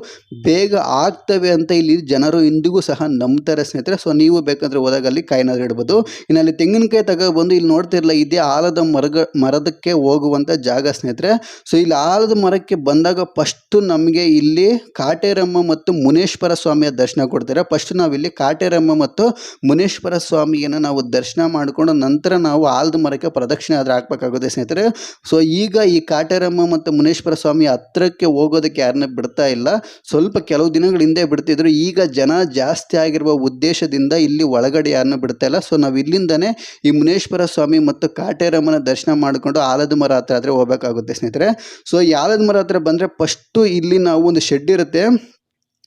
ಬೇಗ ಆಗ್ತವೆ ಅಂತ ಇಲ್ಲಿ ಜನರು ಇಂದಿಗೂ ಸಹ ನಂಬ್ತಾರೆ ಸ್ನೇಹಿತರೆ ಸೊ ನೀವು ಬೇಕಂದ್ರೆ ಹೋದಾಗ ಅಲ್ಲಿ ಕಾಯಿನಾದ್ರೂ ಇಡ್ಬೋದು. ಇನ್ನು ಅಲ್ಲಿ ತೆಂಗಿನಕಾಯಿ ತಗೊಬಂದು ಇಲ್ಲಿ ನೋಡ್ತಿರಲ್ಲ ಇದೇ ಆಲದ ಮರಗ, ಮರದಕ್ಕೆ ಹೋಗುವಂಥ ಜಾಗ ಸ್ನೇಹಿತರೆ. ಸೊ ಇಲ್ಲಿ ಆಲದ ಮರಕ್ಕೆ ಬಂದಾಗ ಫಸ್ಟು ನಮಗೆ ಇಲ್ಲಿ ಕಾಟೇರಮ್ಮ ಮತ್ತು ಮುನೇಶ್ವರ ಸ್ವಾಮಿಯ ದರ್ಶನ ಕೊಡ್ತೀರಾ? ಫಸ್ಟ್ ನಾವಿಲ್ಲಿ ಕಾಟೇರಮ್ಮ ಮತ್ತು ಮುನೇಶ್ವರ ಸ್ವಾಮಿಯನ್ನು ನಾವು ದರ್ಶನ ಮಾಡಿಕೊಂಡು ನಂತರ ನಾವು ಆಲ್ದ ಮರಕ್ಕೆ ಪ್ರದಕ್ಷಿಣೆ ಆದರೆ ಹಾಕ್ಬೇಕಾಗುತ್ತೆ ಸ್ನೇಹಿತರೆ. ಸೊ ಈಗ ಈ ಕಾಟೇರಮ್ಮ ಮತ್ತು ಮುನೇಶ್ವರ ಸ್ವಾಮಿ ಹತ್ರಕ್ಕೆ ಹೋಗೋದಕ್ಕೆ ಯಾರನ್ನ ಬಿಡ್ತಾ ಇಲ್ಲ. ಸ್ವಲ್ಪ ಕೆಲವು ದಿನಗಳ ಹಿಂದೆ ಬಿಡ್ತಿದ್ರು. ಈಗ ಜನ ಜಾಸ್ತಿ ಆಗಿರುವ ಉದ್ದೇಶದಿಂದ ಇಲ್ಲಿ ಒಳಗಡೆ ಯಾರನ್ನ ಬಿಡ್ತಾ ಇಲ್ಲ. ಸೊ ನಾವು ಇಲ್ಲಿಂದನೇ ಈ ಮುನೇಶ್ವರ ಸ್ವಾಮಿ ಮತ್ತು ಕಾಟೇರಮ್ಮನ ದರ್ಶನ ಮಾಡಿಕೊಂಡು ಆಲದ ಮರ ಹತ್ರ ಆದರೆ ಹೋಗಬೇಕಾಗುತ್ತೆ ಸ್ನೇಹಿತರೆ. ಸೊ ಈ ಆಲದ ಮರ ಹತ್ರ ಬಂದರೆ ಫಸ್ಟು ಇಲ್ಲಿ ನಾವು ಒಂದು ಶೆಡ್ ಇರುತ್ತೆ.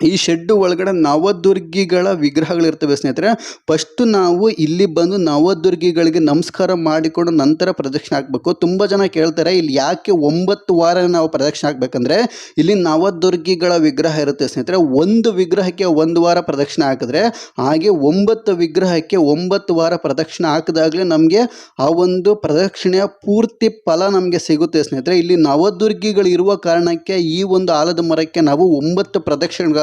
ಈ ಶೆಡ್ಡು ಒಳಗಡೆ ನವದುರ್ಗಿಗಳ ವಿಗ್ರಹಗಳಿರ್ತವೆ ಸ್ನೇಹಿತರೆ. ಫಸ್ಟ್ ನಾವು ಇಲ್ಲಿ ಬಂದು ನವದುರ್ಗಿಗಳಿಗೆ ನಮಸ್ಕಾರ ಮಾಡಿಕೊಂಡು ನಂತರ ಪ್ರದಕ್ಷಿಣೆ ಹಾಕಬೇಕು. ತುಂಬ ಜನ ಕೇಳ್ತಾರೆ, ಇಲ್ಲಿ ಯಾಕೆ ಒಂಬತ್ತು ವಾರ ನಾವು ಪ್ರದಕ್ಷಿಣೆ ಹಾಕ್ಬೇಕಂದ್ರೆ, ಇಲ್ಲಿ ನವದುರ್ಗಿಗಳ ವಿಗ್ರಹ ಇರುತ್ತೆ ಸ್ನೇಹಿತರೆ. ಒಂದು ವಿಗ್ರಹಕ್ಕೆ ಒಂದು ವಾರ ಪ್ರದಕ್ಷಿಣೆ ಹಾಕಿದ್ರೆ, ಹಾಗೆ ಒಂಬತ್ತು ವಿಗ್ರಹಕ್ಕೆ ಒಂಬತ್ತು ವಾರ ಪ್ರದಕ್ಷಿಣೆ ಹಾಕಿದಾಗಲೇ ನಮಗೆ ಆ ಒಂದು ಪ್ರದಕ್ಷಿಣೆಯ ಪೂರ್ತಿ ಫಲ ನಮಗೆ ಸಿಗುತ್ತೆ ಸ್ನೇಹಿತರೆ. ಇಲ್ಲಿ ನವದುರ್ಗಿಗಳು ಇರುವ ಕಾರಣಕ್ಕೆ ಈ ಒಂದು ಆಲದ ಮರಕ್ಕೆ ನಾವು ಒಂಬತ್ತು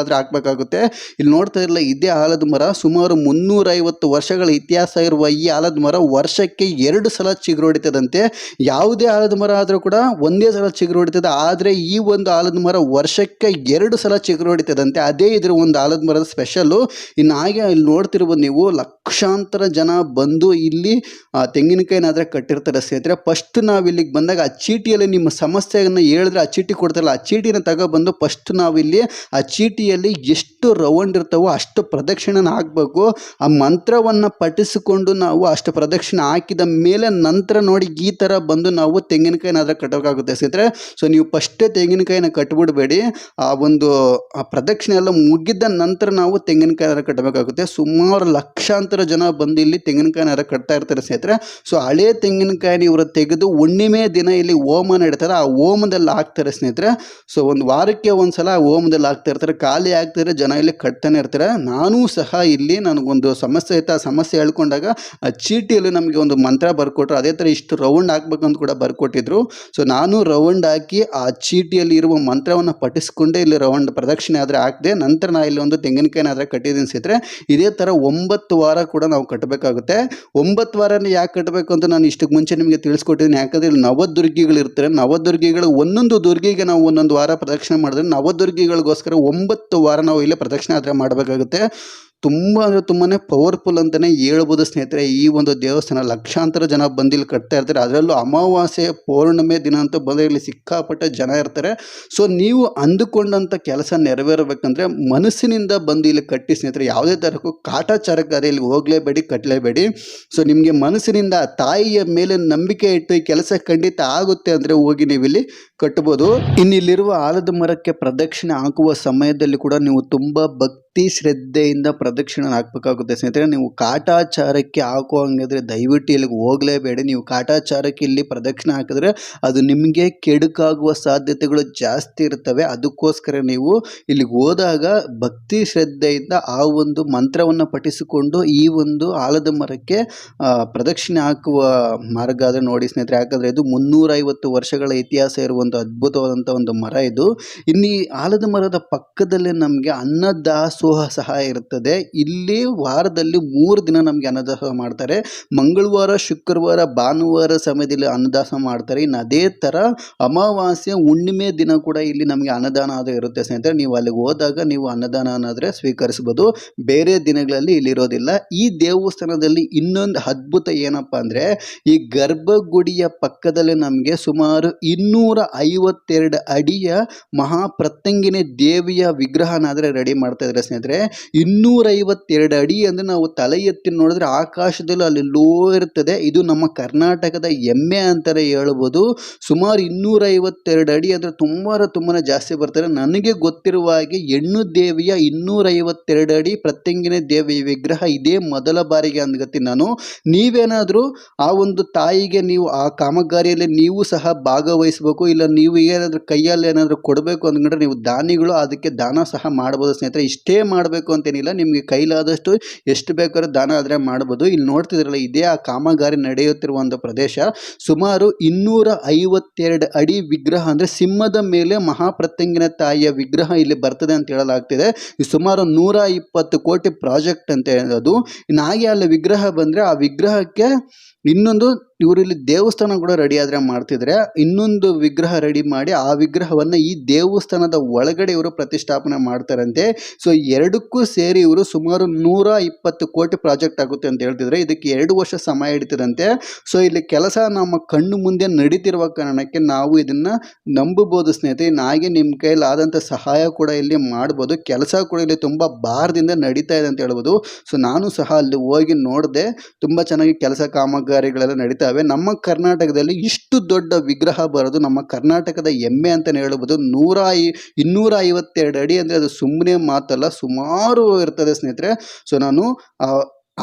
ಪ್ರದಕ್ಷಿಣೆಗಳಾದರೆ ಹಾಕಬೇಕಾಗುತ್ತೆ. ಇಲ್ಲಿ ನೋಡ್ತಾ ಇರಲ್ಲ ಇದೇ ಆಲದ ಮರ ಸುಮಾರು ಮುನ್ನೂರೈವತ್ತು ವರ್ಷಗಳ ಇತಿಹಾಸ ಇರುವ ಈ ಆಲದ ಮರ ವರ್ಷಕ್ಕೆ ಎರಡು ಸಲ ಚಿಗುರು ಹೊಡಿತದಂತೆ ಯಾವುದೇ ಆಲದ ಮರ ಆದರೂ ಕೂಡ ಒಂದೇ ಸಲ ಚಿಗುರು ಹೊಡಿತದೆ ಆದರೆ ಈ ಒಂದು ಆಲದ ಮರ ವರ್ಷಕ್ಕೆ ಎರಡು ಸಲ ಚಿಗುರು ಹೊಡಿತದಂತೆ ಅದೇ ಇದ್ರ ಒಂದು ಆಲದ ಮರದ ಸ್ಪೆಷಲ್ಲು. ಇನ್ನು ಹಾಗೆ ಇಲ್ಲಿ ನೋಡ್ತಿರ್ಬೋದು ನೀವು, ಲಕ್ಷಾಂತರ ಜನ ಬಂದು ಇಲ್ಲಿ ತೆಂಗಿನಕಾಯಿನಾದ್ರೆ ಕಟ್ಟಿರ್ತಾರೆ ಸ್ನೇಹಿತರೆ. ಫಸ್ಟ್ ನಾವು ಇಲ್ಲಿಗೆ ಬಂದಾಗ ಆ ಚೀಟಿಯಲ್ಲಿ ನಿಮ್ಮ ಸಮಸ್ಯೆಯನ್ನು ಹೇಳಿದ್ರೆ, ಆ ಚೀಟಿ ಕೊಡ್ತಾರಲ್ಲ, ಆ ಚೀಟಿನ ತಗೊಬಂದು ಫಸ್ಟ್ ನಾವಿಲ್ಲಿ ಆ ಚೀಟಿಯ ಚೀಟಿಯಲ್ಲಿ ಎಷ್ಟು ರೌಂಡ್ ಇರ್ತಾವೋ ಅಷ್ಟು ಪ್ರದಕ್ಷಿಣೆನ ಹಾಕಬೇಕು. ಆ ಮಂತ್ರವನ್ನು ಪಠಿಸಿಕೊಂಡು ನಾವು ಅಷ್ಟು ಪ್ರದಕ್ಷಿಣೆ ಹಾಕಿದ ಮೇಲೆ ನಂತರ ನೋಡಿ ಈ ಥರ ಬಂದು ನಾವು ತೆಂಗಿನಕಾಯಿನಾದ್ರೆ ಕಟ್ಟಬೇಕಾಗುತ್ತೆ ಸ್ನೇಹಿತರೆ. ಸೊ ನೀವು ಫಸ್ಟೇ ತೆಂಗಿನಕಾಯಿನ ಕಟ್ಬಿಡಬೇಡಿ. ಆ ಒಂದು, ಆ ಪ್ರದಕ್ಷಿಣೆ ಎಲ್ಲ ಮುಗಿದ ನಂತರ ನಾವು ತೆಂಗಿನಕಾಯಿ ಕಟ್ಟಬೇಕಾಗುತ್ತೆ. ಸುಮಾರು ಲಕ್ಷಾಂತರ ಜನ ಬಂದು ಇಲ್ಲಿ ತೆಂಗಿನಕಾಯಿನಾರ ಕಟ್ತಾ ಇರ್ತಾರೆ ಸ್ನೇಹಿತರೆ. ಸೊ ಹಳೆ ತೆಂಗಿನಕಾಯಿನ ಇವರು ತೆಗೆದು ಹುಣ್ಣಿಮೆ ದಿನ ಇಲ್ಲಿ ಹೋಮ ನಡೀತಾರೆ ಆ ಹೋಮದಲ್ಲಿ ಹಾಕ್ತಾರೆ ಸ್ನೇಹಿತರೆ. ಸೊ ಒಂದು ವಾರಕ್ಕೆ ಒಂದ್ಸಲ ಸಲ ಹೋಮದಲ್ಲಿ ಹಾಕ್ತಾ ಇರ್ತಾರೆ. ಖಾಲಿ ಆಗ್ತಿದ್ರೆ ಜನ ಇಲ್ಲಿ ಕಟ್ತಾನೆ ಇರ್ತಾರೆ. ನಾನೂ ಸಹ ಇಲ್ಲಿ ನನಗೊಂದು ಸಮಸ್ಯೆ ಇತ್ತು. ಆ ಸಮಸ್ಯೆ ಹೇಳ್ಕೊಂಡಾಗ ಆ ಚೀಟಿಯಲ್ಲಿ ನಮಗೆ ಒಂದು ಮಂತ್ರ ಬರ್ಕೊಟ್ರು. ಅದೇ ಥರ ಇಷ್ಟು ರೌಂಡ್ ಹಾಕ್ಬೇಕಂತ ಕೂಡ ಬರ್ಕೊಟ್ಟಿದ್ರು. ಸೊ ನಾನು ರೌಂಡ್ ಹಾಕಿ ಆ ಚೀಟಿಯಲ್ಲಿ ಇರುವ ಮಂತ್ರವನ್ನು ಪಠಿಸ್ಕೊಂಡೇ ಇಲ್ಲಿ ರೌಂಡ್ ಪ್ರದಕ್ಷಿಣೆ ಆದರೆ ಹಾಕಿದೆ, ನಂತರ ನಾ ಇಲ್ಲಿ ಒಂದು ತೆಂಗಿನಕಾಯಿನಾದ್ರೆ ಕಟ್ಟಿದ್ದೀನಿ ಸಿದ್ರೆ ಇದೇ ಥರ ಒಂಬತ್ತು ವಾರ ಕೂಡ ನಾವು ಕಟ್ಟಬೇಕಾಗುತ್ತೆ. ಒಂಬತ್ತು ವಾರನೇ ಯಾಕೆ ಕಟ್ಟಬೇಕು ಅಂತ ನಾನು ಇಷ್ಟಕ್ಕೆ ಮುಂಚೆ ನಿಮಗೆ ತಿಳಿಸ್ಕೊಟ್ಟಿದ್ದೀನಿ. ಯಾಕಂದರೆ ಇಲ್ಲಿ ನವದುರ್ಗಿಗಳಿರ್ತಾರೆ ನವದುರ್ಗಿಗಳು ಒಂದೊಂದು ದುರ್ಗಿಗೆ ನಾವು ಒಂದೊಂದು ವಾರ ಪ್ರದಕ್ಷಿಣೆ ಮಾಡಿದ್ರೆ ನವದುರ್ಗಿಗಳಿಗೋಸ್ಕರ ಒಂಬತ್ತು ವಾರ ನಾವು ಇಲ್ಲೇ ಪ್ರದಕ್ಷಿಣೆ ಆದರೆ ಮಾಡಬೇಕಾಗುತ್ತೆ. ತುಂಬ ಅಂದರೆ ತುಂಬಾ ಪವರ್ಫುಲ್ ಅಂತಲೇ ಹೇಳ್ಬೋದು ಸ್ನೇಹಿತರೆ. ಈ ಒಂದು ದೇವಸ್ಥಾನ ಲಕ್ಷಾಂತರ ಜನ ಬಂದಿಲ್ಲಿ ಇಲ್ಲಿ ಕಟ್ತಾ ಇರ್ತಾರೆ. ಅದರಲ್ಲೂ ಅಮಾವಾಸ್ಯೆ, ಪೌರ್ಣಿಮೆ ದಿನ ಅಂತ ಬಂದರೆ ಇಲ್ಲಿ ಸಿಕ್ಕಾಪಟ್ಟೆ ಜನ ಇರ್ತಾರೆ. ಸೊ ನೀವು ಅಂದುಕೊಂಡಂಥ ಕೆಲಸ ನೆರವೇರಬೇಕಂದ್ರೆ ಮನಸ್ಸಿನಿಂದ ಬಂದು ಇಲ್ಲಿ ಕಟ್ಟಿ ಸ್ನೇಹಿತರೆ, ಯಾವುದೇ ಥರಕ್ಕೂ ಕಾಟಾಚಾರಕ್ಕಾದ್ರೆ ಇಲ್ಲಿ ಹೋಗಲೇಬೇಡಿ ಕಟ್ಟಲೇಬೇಡಿ ಸೊ ನಿಮಗೆ ಮನಸ್ಸಿನಿಂದ ತಾಯಿಯ ಮೇಲೆ ನಂಬಿಕೆ ಇಟ್ಟು ಕೆಲಸ ಖಂಡಿತ ಆಗುತ್ತೆ ಅಂದರೆ ಹೋಗಿ ನೀವು ಇಲ್ಲಿ ಕಟ್ಬೋದು. ಇನ್ನಿಲ್ಲಿರುವ ಆಲದ ಮರಕ್ಕೆ ಪ್ರದಕ್ಷಿಣೆ ಹಾಕುವ ಸಮಯದಲ್ಲಿ ಕೂಡ ನೀವು ತುಂಬ ಭಕ್ತಿ ಶ್ರದ್ಧೆಯಿಂದ ಪ್ರದಕ್ಷಿಣೆ ಹಾಕಬೇಕಾಗುತ್ತೆ. ಸ್ನೇಹಿತರೆ, ನೀವು ಕಾಟಾಚಾರಕ್ಕೆ ಹಾಕೋ ಹಂಗಿದ್ರೆ ದಯವಿಟ್ಟು ಇಲ್ಲಿಗೆ ಹೋಗಲೇಬೇಡಿ. ನೀವು ಕಾಟಾಚಾರಕ್ಕೆ ಇಲ್ಲಿ ಪ್ರದಕ್ಷಿಣೆ ಹಾಕಿದ್ರೆ ಅದು ನಿಮಗೆ ಕೆಡುಕಾಗುವ ಸಾಧ್ಯತೆಗಳು ಜಾಸ್ತಿ ಇರ್ತವೆ. ಅದಕ್ಕೋಸ್ಕರ ನೀವು ಇಲ್ಲಿಗೆ ಹೋದಾಗ ಭಕ್ತಿ ಶ್ರದ್ಧೆಯಿಂದ ಆ ಒಂದು ಮಂತ್ರವನ್ನು ಪಠಿಸಿಕೊಂಡು ಈ ಒಂದು ಆಲದ ಮರಕ್ಕೆ ಪ್ರದಕ್ಷಿಣೆ ಹಾಕುವ ಮಾರ್ಗ ಆದರೆ ನೋಡಿ ಸ್ನೇಹಿತರೆ. ಯಾಕಂದರೆ ಇದು ಮುನ್ನೂರೈವತ್ತು ವರ್ಷಗಳ ಇತಿಹಾಸ ಇರುವಂಥ ಅದ್ಭುತವಾದಂಥ ಒಂದು ಮರ ಇದು. ಇನ್ನು ಆಲದ ಮರದ ಪಕ್ಕದಲ್ಲೇ ನಮಗೆ ಅನ್ನದಾಸೋಹ ಸಹ ಇರುತ್ತದೆ. ಇಲ್ಲಿ ವಾರದಲ್ಲಿ ಮೂರು ದಿನ ನಮಗೆ ಅನ್ನದಾಸೋಹ ಮಾಡ್ತಾರೆ. ಮಂಗಳವಾರ, ಶುಕ್ರವಾರ, ಭಾನುವಾರ ಸಮಯದಲ್ಲಿ ಅನ್ನದಾಸೋಹ ಮಾಡ್ತಾರೆ. ಇನ್ನು ಅದೇ ಥರ ಅಮಾವಾಸ್ಯೆ, ಹುಣ್ಣಿಮೆ ದಿನ ಕೂಡ ಇಲ್ಲಿ ನಮಗೆ ಅನ್ನದಾನ ಅದು ಇರುತ್ತೆ ಸ್ನೇಹಿತರೆ. ನೀವು ಅಲ್ಲಿಗೆ ಹೋದಾಗ ನೀವು ಅನ್ನದಾನ ಅನ್ನೋದ್ರೆ ಸ್ವೀಕರಿಸ್ಬೋದು. ಬೇರೆ ದಿನಗಳಲ್ಲಿ ಇಲ್ಲಿರೋದಿಲ್ಲ ಈ ದೇವಸ್ಥಾನದಲ್ಲಿ ಇನ್ನೊಂದು ಅದ್ಭುತ ಏನಪ್ಪ ಅಂದರೆ, ಈ ಗರ್ಭಗುಡಿಯ ಪಕ್ಕದಲ್ಲಿ ನಮಗೆ ಸುಮಾರು ಇನ್ನೂರ ಐವತ್ತೆರಡು ಅಡಿಯ ಮಹಾಪ್ರತ್ಯಂಗಿನಿ ದೇವಿಯ ವಿಗ್ರಹನಾದರೆ ರೆಡಿ ಮಾಡ್ತಾ ಇದ್ದಾರೆ ಸ್ನೇಹಿತರೆ, ಇನ್ನೂರೈವತ್ತೆರಡು ಅಡಿ ಅಂದರೆ ನಾವು ತಲೆ ಎತ್ತಿ ನೋಡಿದ್ರೆ ಆಕಾಶದಲ್ಲಿ ಅಲ್ಲಿ ಲೋ ಇರ್ತದೆ ಇದು ನಮ್ಮ ಕರ್ನಾಟಕದ ಹೆಮ್ಮೆ ಅಂತಾರೆ ಹೇಳ್ಬೋದು. ಸುಮಾರು ಇನ್ನೂರೈವತ್ತೆರಡು ಅಡಿ ಅಂದರೆ ತುಂಬ ತುಂಬಾ ಜಾಸ್ತಿ ಬರ್ತಾರೆ ನನಗೆ ಗೊತ್ತಿರುವ ಹಾಗೆ ಹೆಣ್ಣು ದೇವಿಯ ಇನ್ನೂರೈವತ್ತೆರಡು ಅಡಿ, ಪ್ರತ್ಯಂಗಿನ ದೇವಿಯ ವಿಗ್ರಹ ಇದೇ ಮೊದಲ ಬಾರಿಗೆ ಅಂದ್ಗತ್ತೀನಿ ನಾನು. ನೀವೇನಾದರೂ ಆ ಒಂದು ತಾಯಿಗೆ ನೀವು ಆ ಕಾಮಗಾರಿಯಲ್ಲಿ ನೀವು ಸಹ ಭಾಗವಹಿಸಬೇಕು, ಇಲ್ಲ ನೀವು ಏನಾದರೂ ಕೈಯಲ್ಲಿ ಏನಾದರೂ ಕೊಡಬೇಕು ಅಂದ್ಕೊಂಡ್ರೆ ನೀವು ದಾನಿಗಳು, ಅದಕ್ಕೆ ದಾನ ಸಹ ಮಾಡ್ಬೋದು ಸ್ನೇಹಿತರೆ. ಇಷ್ಟೇ ಮಾಡಬೇಕು ಅಂತೇನಿಲ್ಲ, ನಿಮಗೆ ಕೈಲಾದಷ್ಟು ಎಷ್ಟು ಬೇಕಾದ್ರೂ ದಾನ ಆದರೆ ಮಾಡ್ಬೋದು. ಇಲ್ಲಿ ನೋಡ್ತಿದ್ರಲ್ಲ, ಇದೇ ಆ ಕಾಮಗಾರಿ ನಡೆಯುತ್ತಿರುವ ಒಂದು ಪ್ರದೇಶ. ಸುಮಾರು ಇನ್ನೂರ ಐವತ್ತೆರಡು ಅಡಿ ವಿಗ್ರಹ ಅಂದರೆ ಸಿಂಹದ ಮೇಲೆ ಮಹಾಪ್ರತ್ಯಂಗಿನ ತಾಯಿಯ ವಿಗ್ರಹ ಇಲ್ಲಿ ಬರ್ತದೆ ಅಂತ ಹೇಳಲಾಗ್ತಿದೆ. ಸುಮಾರು ನೂರ ಇಪ್ಪತ್ತು ಕೋಟಿ ಪ್ರಾಜೆಕ್ಟ್ ಅಂತ ಹೇಳೋದು. ಹಾಗೆ ಅಲ್ಲಿ ವಿಗ್ರಹ ಬಂದರೆ ಆ ವಿಗ್ರಹಕ್ಕೆ ಇನ್ನೊಂದು ಇವರು ಇಲ್ಲಿ ದೇವಸ್ಥಾನ ಕೂಡ ರೆಡಿ ಆದರೆ ಮಾಡ್ತಿದ್ರೆ, ಇನ್ನೊಂದು ವಿಗ್ರಹ ರೆಡಿ ಮಾಡಿ ಆ ವಿಗ್ರಹವನ್ನು ಈ ದೇವಸ್ಥಾನದ ಒಳಗಡೆ ಇವರು ಪ್ರತಿಷ್ಠಾಪನೆ ಮಾಡ್ತಾರಂತೆ. ಸೊ ಎರಡಕ್ಕೂ ಸೇರಿ ಇವರು ಸುಮಾರು ನೂರ ಇಪ್ಪತ್ತು ಕೋಟಿ ಪ್ರಾಜೆಕ್ಟ್ ಆಗುತ್ತೆ ಅಂತ ಹೇಳ್ತಿದ್ರೆ, ಇದಕ್ಕೆ ಎರಡು ವರ್ಷ ಸಮಯ ಹಿಡಿತದಂತೆ. ಸೊ ಇಲ್ಲಿ ಕೆಲಸ ನಮ್ಮ ಕಣ್ಣು ಮುಂದೆ ನಡೀತಿರುವ ಕಾರಣಕ್ಕೆ ನಾವು ಇದನ್ನು ನಂಬಬಹುದು ಸ್ನೇಹಿತರೆ. ನಾಗೆ ನಿಮ್ಮ ಕೈಯಲ್ಲಿ ಆದಂಥ ಸಹಾಯ ಕೂಡ ಇಲ್ಲಿ ಮಾಡ್ಬೋದು. ಕೆಲಸ ಕೂಡ ಇಲ್ಲಿ ತುಂಬ ಭಾರದಿಂದ ನಡೀತಾ ಇದೆ ಅಂತ ಹೇಳ್ಬೋದು. ಸೊ ನಾನು ಸಹ ಅಲ್ಲಿ ಹೋಗಿ ನೋಡಿದೆ, ತುಂಬ ಚೆನ್ನಾಗಿ ಕೆಲಸ ಕಾಮಗಾರಿಗಳೆಲ್ಲ ನಡೀತಾವೆ. ನಮ್ಮ ಕರ್ನಾಟಕದಲ್ಲಿ ಇಷ್ಟು ದೊಡ್ಡ ವಿಗ್ರಹ ಬರೋದು ನಮ್ಮ ಕರ್ನಾಟಕದ ಹೆಮ್ಮೆ ಅಂತಲೇ ಹೇಳ್ಬೋದು. ನೂರ ಇನ್ನೂರ ಐವತ್ತೆರಡು ಅಡಿ ಅಂದರೆ ಅದು ಸುಮ್ಮನೆ ಮಾತಲ್ಲ, ಸುಮಾರು ಇರ್ತದೆ ಸ್ನೇಹಿತರೆ. ಸೊ ನಾನು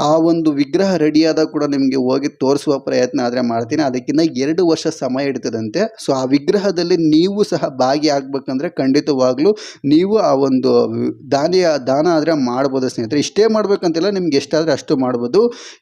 ಆ ಒಂದು ವಿಗ್ರಹ ರೆಡಿಯಾದ ಕೂಡ ನಿಮಗೆ ಹೋಗಿ ತೋರಿಸುವ ಪ್ರಯತ್ನ ಆದರೆ ಮಾಡ್ತೀನಿ. ಅದಕ್ಕಿಂತ ಎರಡು ವರ್ಷ ಸಮಯ ಇಡ್ತದಂತೆ ಸೊ ಆ ವಿಗ್ರಹದಲ್ಲಿ ನೀವು ಸಹ ಭಾಗಿಯಾಗಬೇಕಂದ್ರೆ ಖಂಡಿತವಾಗ್ಲೂ ನೀವು ಆ ಒಂದು ದಾನಿಯ ದಾನ ಆದರೆ ಮಾಡ್ಬೋದು ಸ್ನೇಹಿತರೆ. ಇಷ್ಟೇ ಮಾಡ್ಬೇಕಂತಿಲ್ಲ, ನಿಮ್ಗೆ ಎಷ್ಟಾದರೆ ಅಷ್ಟು ಮಾಡ್ಬೋದು.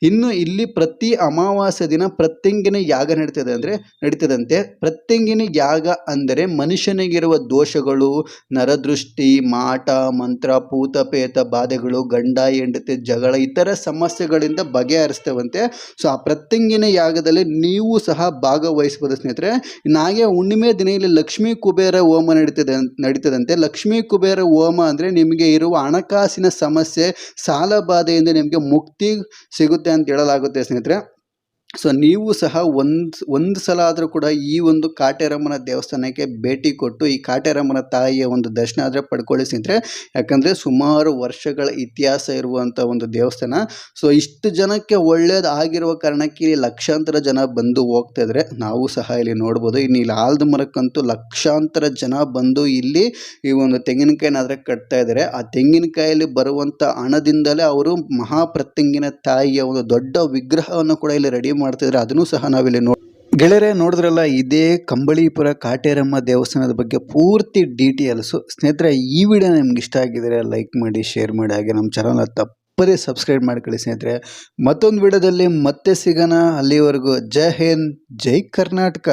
ಇನ್ನು ಇಲ್ಲಿ ಪ್ರತಿ ಅಮಾವಾಸ್ಯ ದಿನ ಪ್ರತ್ಯಂಗಿನ ಯಾಗ ನಡೀತದೆ ಅಂದರೆ ನಡೀತದಂತೆ. ಪ್ರತ್ಯಂಗಿನ ಯಾಗ ಅಂದರೆ ಮನುಷ್ಯನಿಗಿರುವ ದೋಷಗಳು, ನರದೃಷ್ಟಿ, ಮಾಟ, ಮಂತ್ರ ಪೂತಪೇತ ಬಾಧೆಗಳು, ಗಂಡ, ಹೆಂಡತಿ, ಜಗಳ ಇತರ ಸಮಸ್ಯೆಗಳಿಂದ ಬಗೆಹರಿಸ್ತೇವಂತೆ. ಸೊ ಆ ಪ್ರತ್ಯಂಗಿನ ಯಾಗದಲ್ಲಿ ನೀವು ಸಹ ಭಾಗವಹಿಸ್ಬೋದು ಸ್ನೇಹಿತರೆ. ನಾಗೆ ಹುಣ್ಣಿಮೆ ದಿನ ಇಲ್ಲಿ ಲಕ್ಷ್ಮೀ ಕುಬೇರ ಹೋಮ ನಡೀತದೆ, ನಡೀತದಂತೆ. ಲಕ್ಷ್ಮೀ ಕುಬೇರ ಹೋಮ ಅಂದರೆ ನಿಮಗೆ ಇರುವ ಹಣಕಾಸಿನ ಸಮಸ್ಯೆ ಸಾಲ ಬಾಧೆಯಿಂದ ನಿಮಗೆ ಮುಕ್ತಿ ಸಿಗುತ್ತೆ ಅಂತ ಹೇಳಲಾಗುತ್ತೆ ಸ್ನೇಹಿತರೆ. ಸೊ ನೀವು ಸಹ ಒಂದು ಒಂದು ಸಲ ಆದರೂ ಕೂಡ ಈ ಒಂದು ಕಾಟೇರಮ್ಮನ ದೇವಸ್ಥಾನಕ್ಕೆ ಭೇಟಿ ಕೊಟ್ಟು, ಈ ಕಾಟೇರಮ್ಮನ ತಾಯಿಯ ಒಂದು ದರ್ಶನ ಆದರೆ ಪಡ್ಕೊಳ್ಳಿ ಸ್ನೇಹಿತರೆ ಯಾಕಂದರೆ ಸುಮಾರು ವರ್ಷಗಳ ಇತಿಹಾಸ ಇರುವಂಥ ಒಂದು ದೇವಸ್ಥಾನ. ಸೊ ಇಷ್ಟು ಜನಕ್ಕೆ ಒಳ್ಳೆಯದು ಆಗಿರುವ ಕಾರಣಕ್ಕೆ ಇಲ್ಲಿ ಲಕ್ಷಾಂತರ ಜನ ಬಂದು ಹೋಗ್ತಾ ಇದ್ದಾರೆ ನಾವು ಸಹ ಇಲ್ಲಿ ನೋಡ್ಬೋದು. ಇನ್ನು ಇಲ್ಲಿ ಆಲ್ದ ಮರಕ್ಕಂತೂ ಲಕ್ಷಾಂತರ ಜನ ಬಂದು ಇಲ್ಲಿ ಈ ಒಂದು ತೆಂಗಿನಕಾಯಿನಾದರೆ ಕಟ್ತಾ ಇದ್ದಾರೆ ಆ ತೆಂಗಿನಕಾಯಲ್ಲಿ ಬರುವಂಥ ಹಣದಿಂದಲೇ ಅವರು ಮಹಾಪ್ರತ್ಯಂಗಿನ ತಾಯಿಯ ಒಂದು ದೊಡ್ಡ ವಿಗ್ರಹವನ್ನು ಕೂಡ ಇಲ್ಲಿ ರೆಡಿ ಮಾಡ್ತಿದ್ದಾರೆ ಅದನ್ನು ಸಹ ನಾವಿಲ್ಲಿ ನೋಡಿ ಗೆಳೆಯರೇ, ನೋಡಿದ್ರಲ್ಲ, ಇದೇ ಕಂಬಳಿಪುರ ಕಾಟೇರಮ್ಮ ದೇವಸ್ಥಾನದ ಬಗ್ಗೆ ಪೂರ್ತಿ ಡೀಟೇಲ್ಸು. ಸ್ನೇಹಿತರೆ, ಈ ವಿಡಿಯೋ ನಿಮ್ಗೆ ಇಷ್ಟ ಆಗಿದ್ರೆ ಲೈಕ್ ಮಾಡಿ, ಶೇರ್ ಮಾಡಿ, ಹಾಗೆ ನಮ್ಮ ಚಾನಲ್ನ ತಪ್ಪದೇ ಸಬ್ಸ್ಕ್ರೈಬ್ ಮಾಡ್ಕೊಳ್ಳಿ ಸ್ನೇಹಿತರೆ. ಮತ್ತೊಂದು ವಿಡಿಯೋದಲ್ಲಿ ಮತ್ತೆ ಸಿಗೋಣ. ಅಲ್ಲಿವರೆಗೂ ಜೈ ಹಿಂದ್, ಜೈ ಕರ್ನಾಟಕ.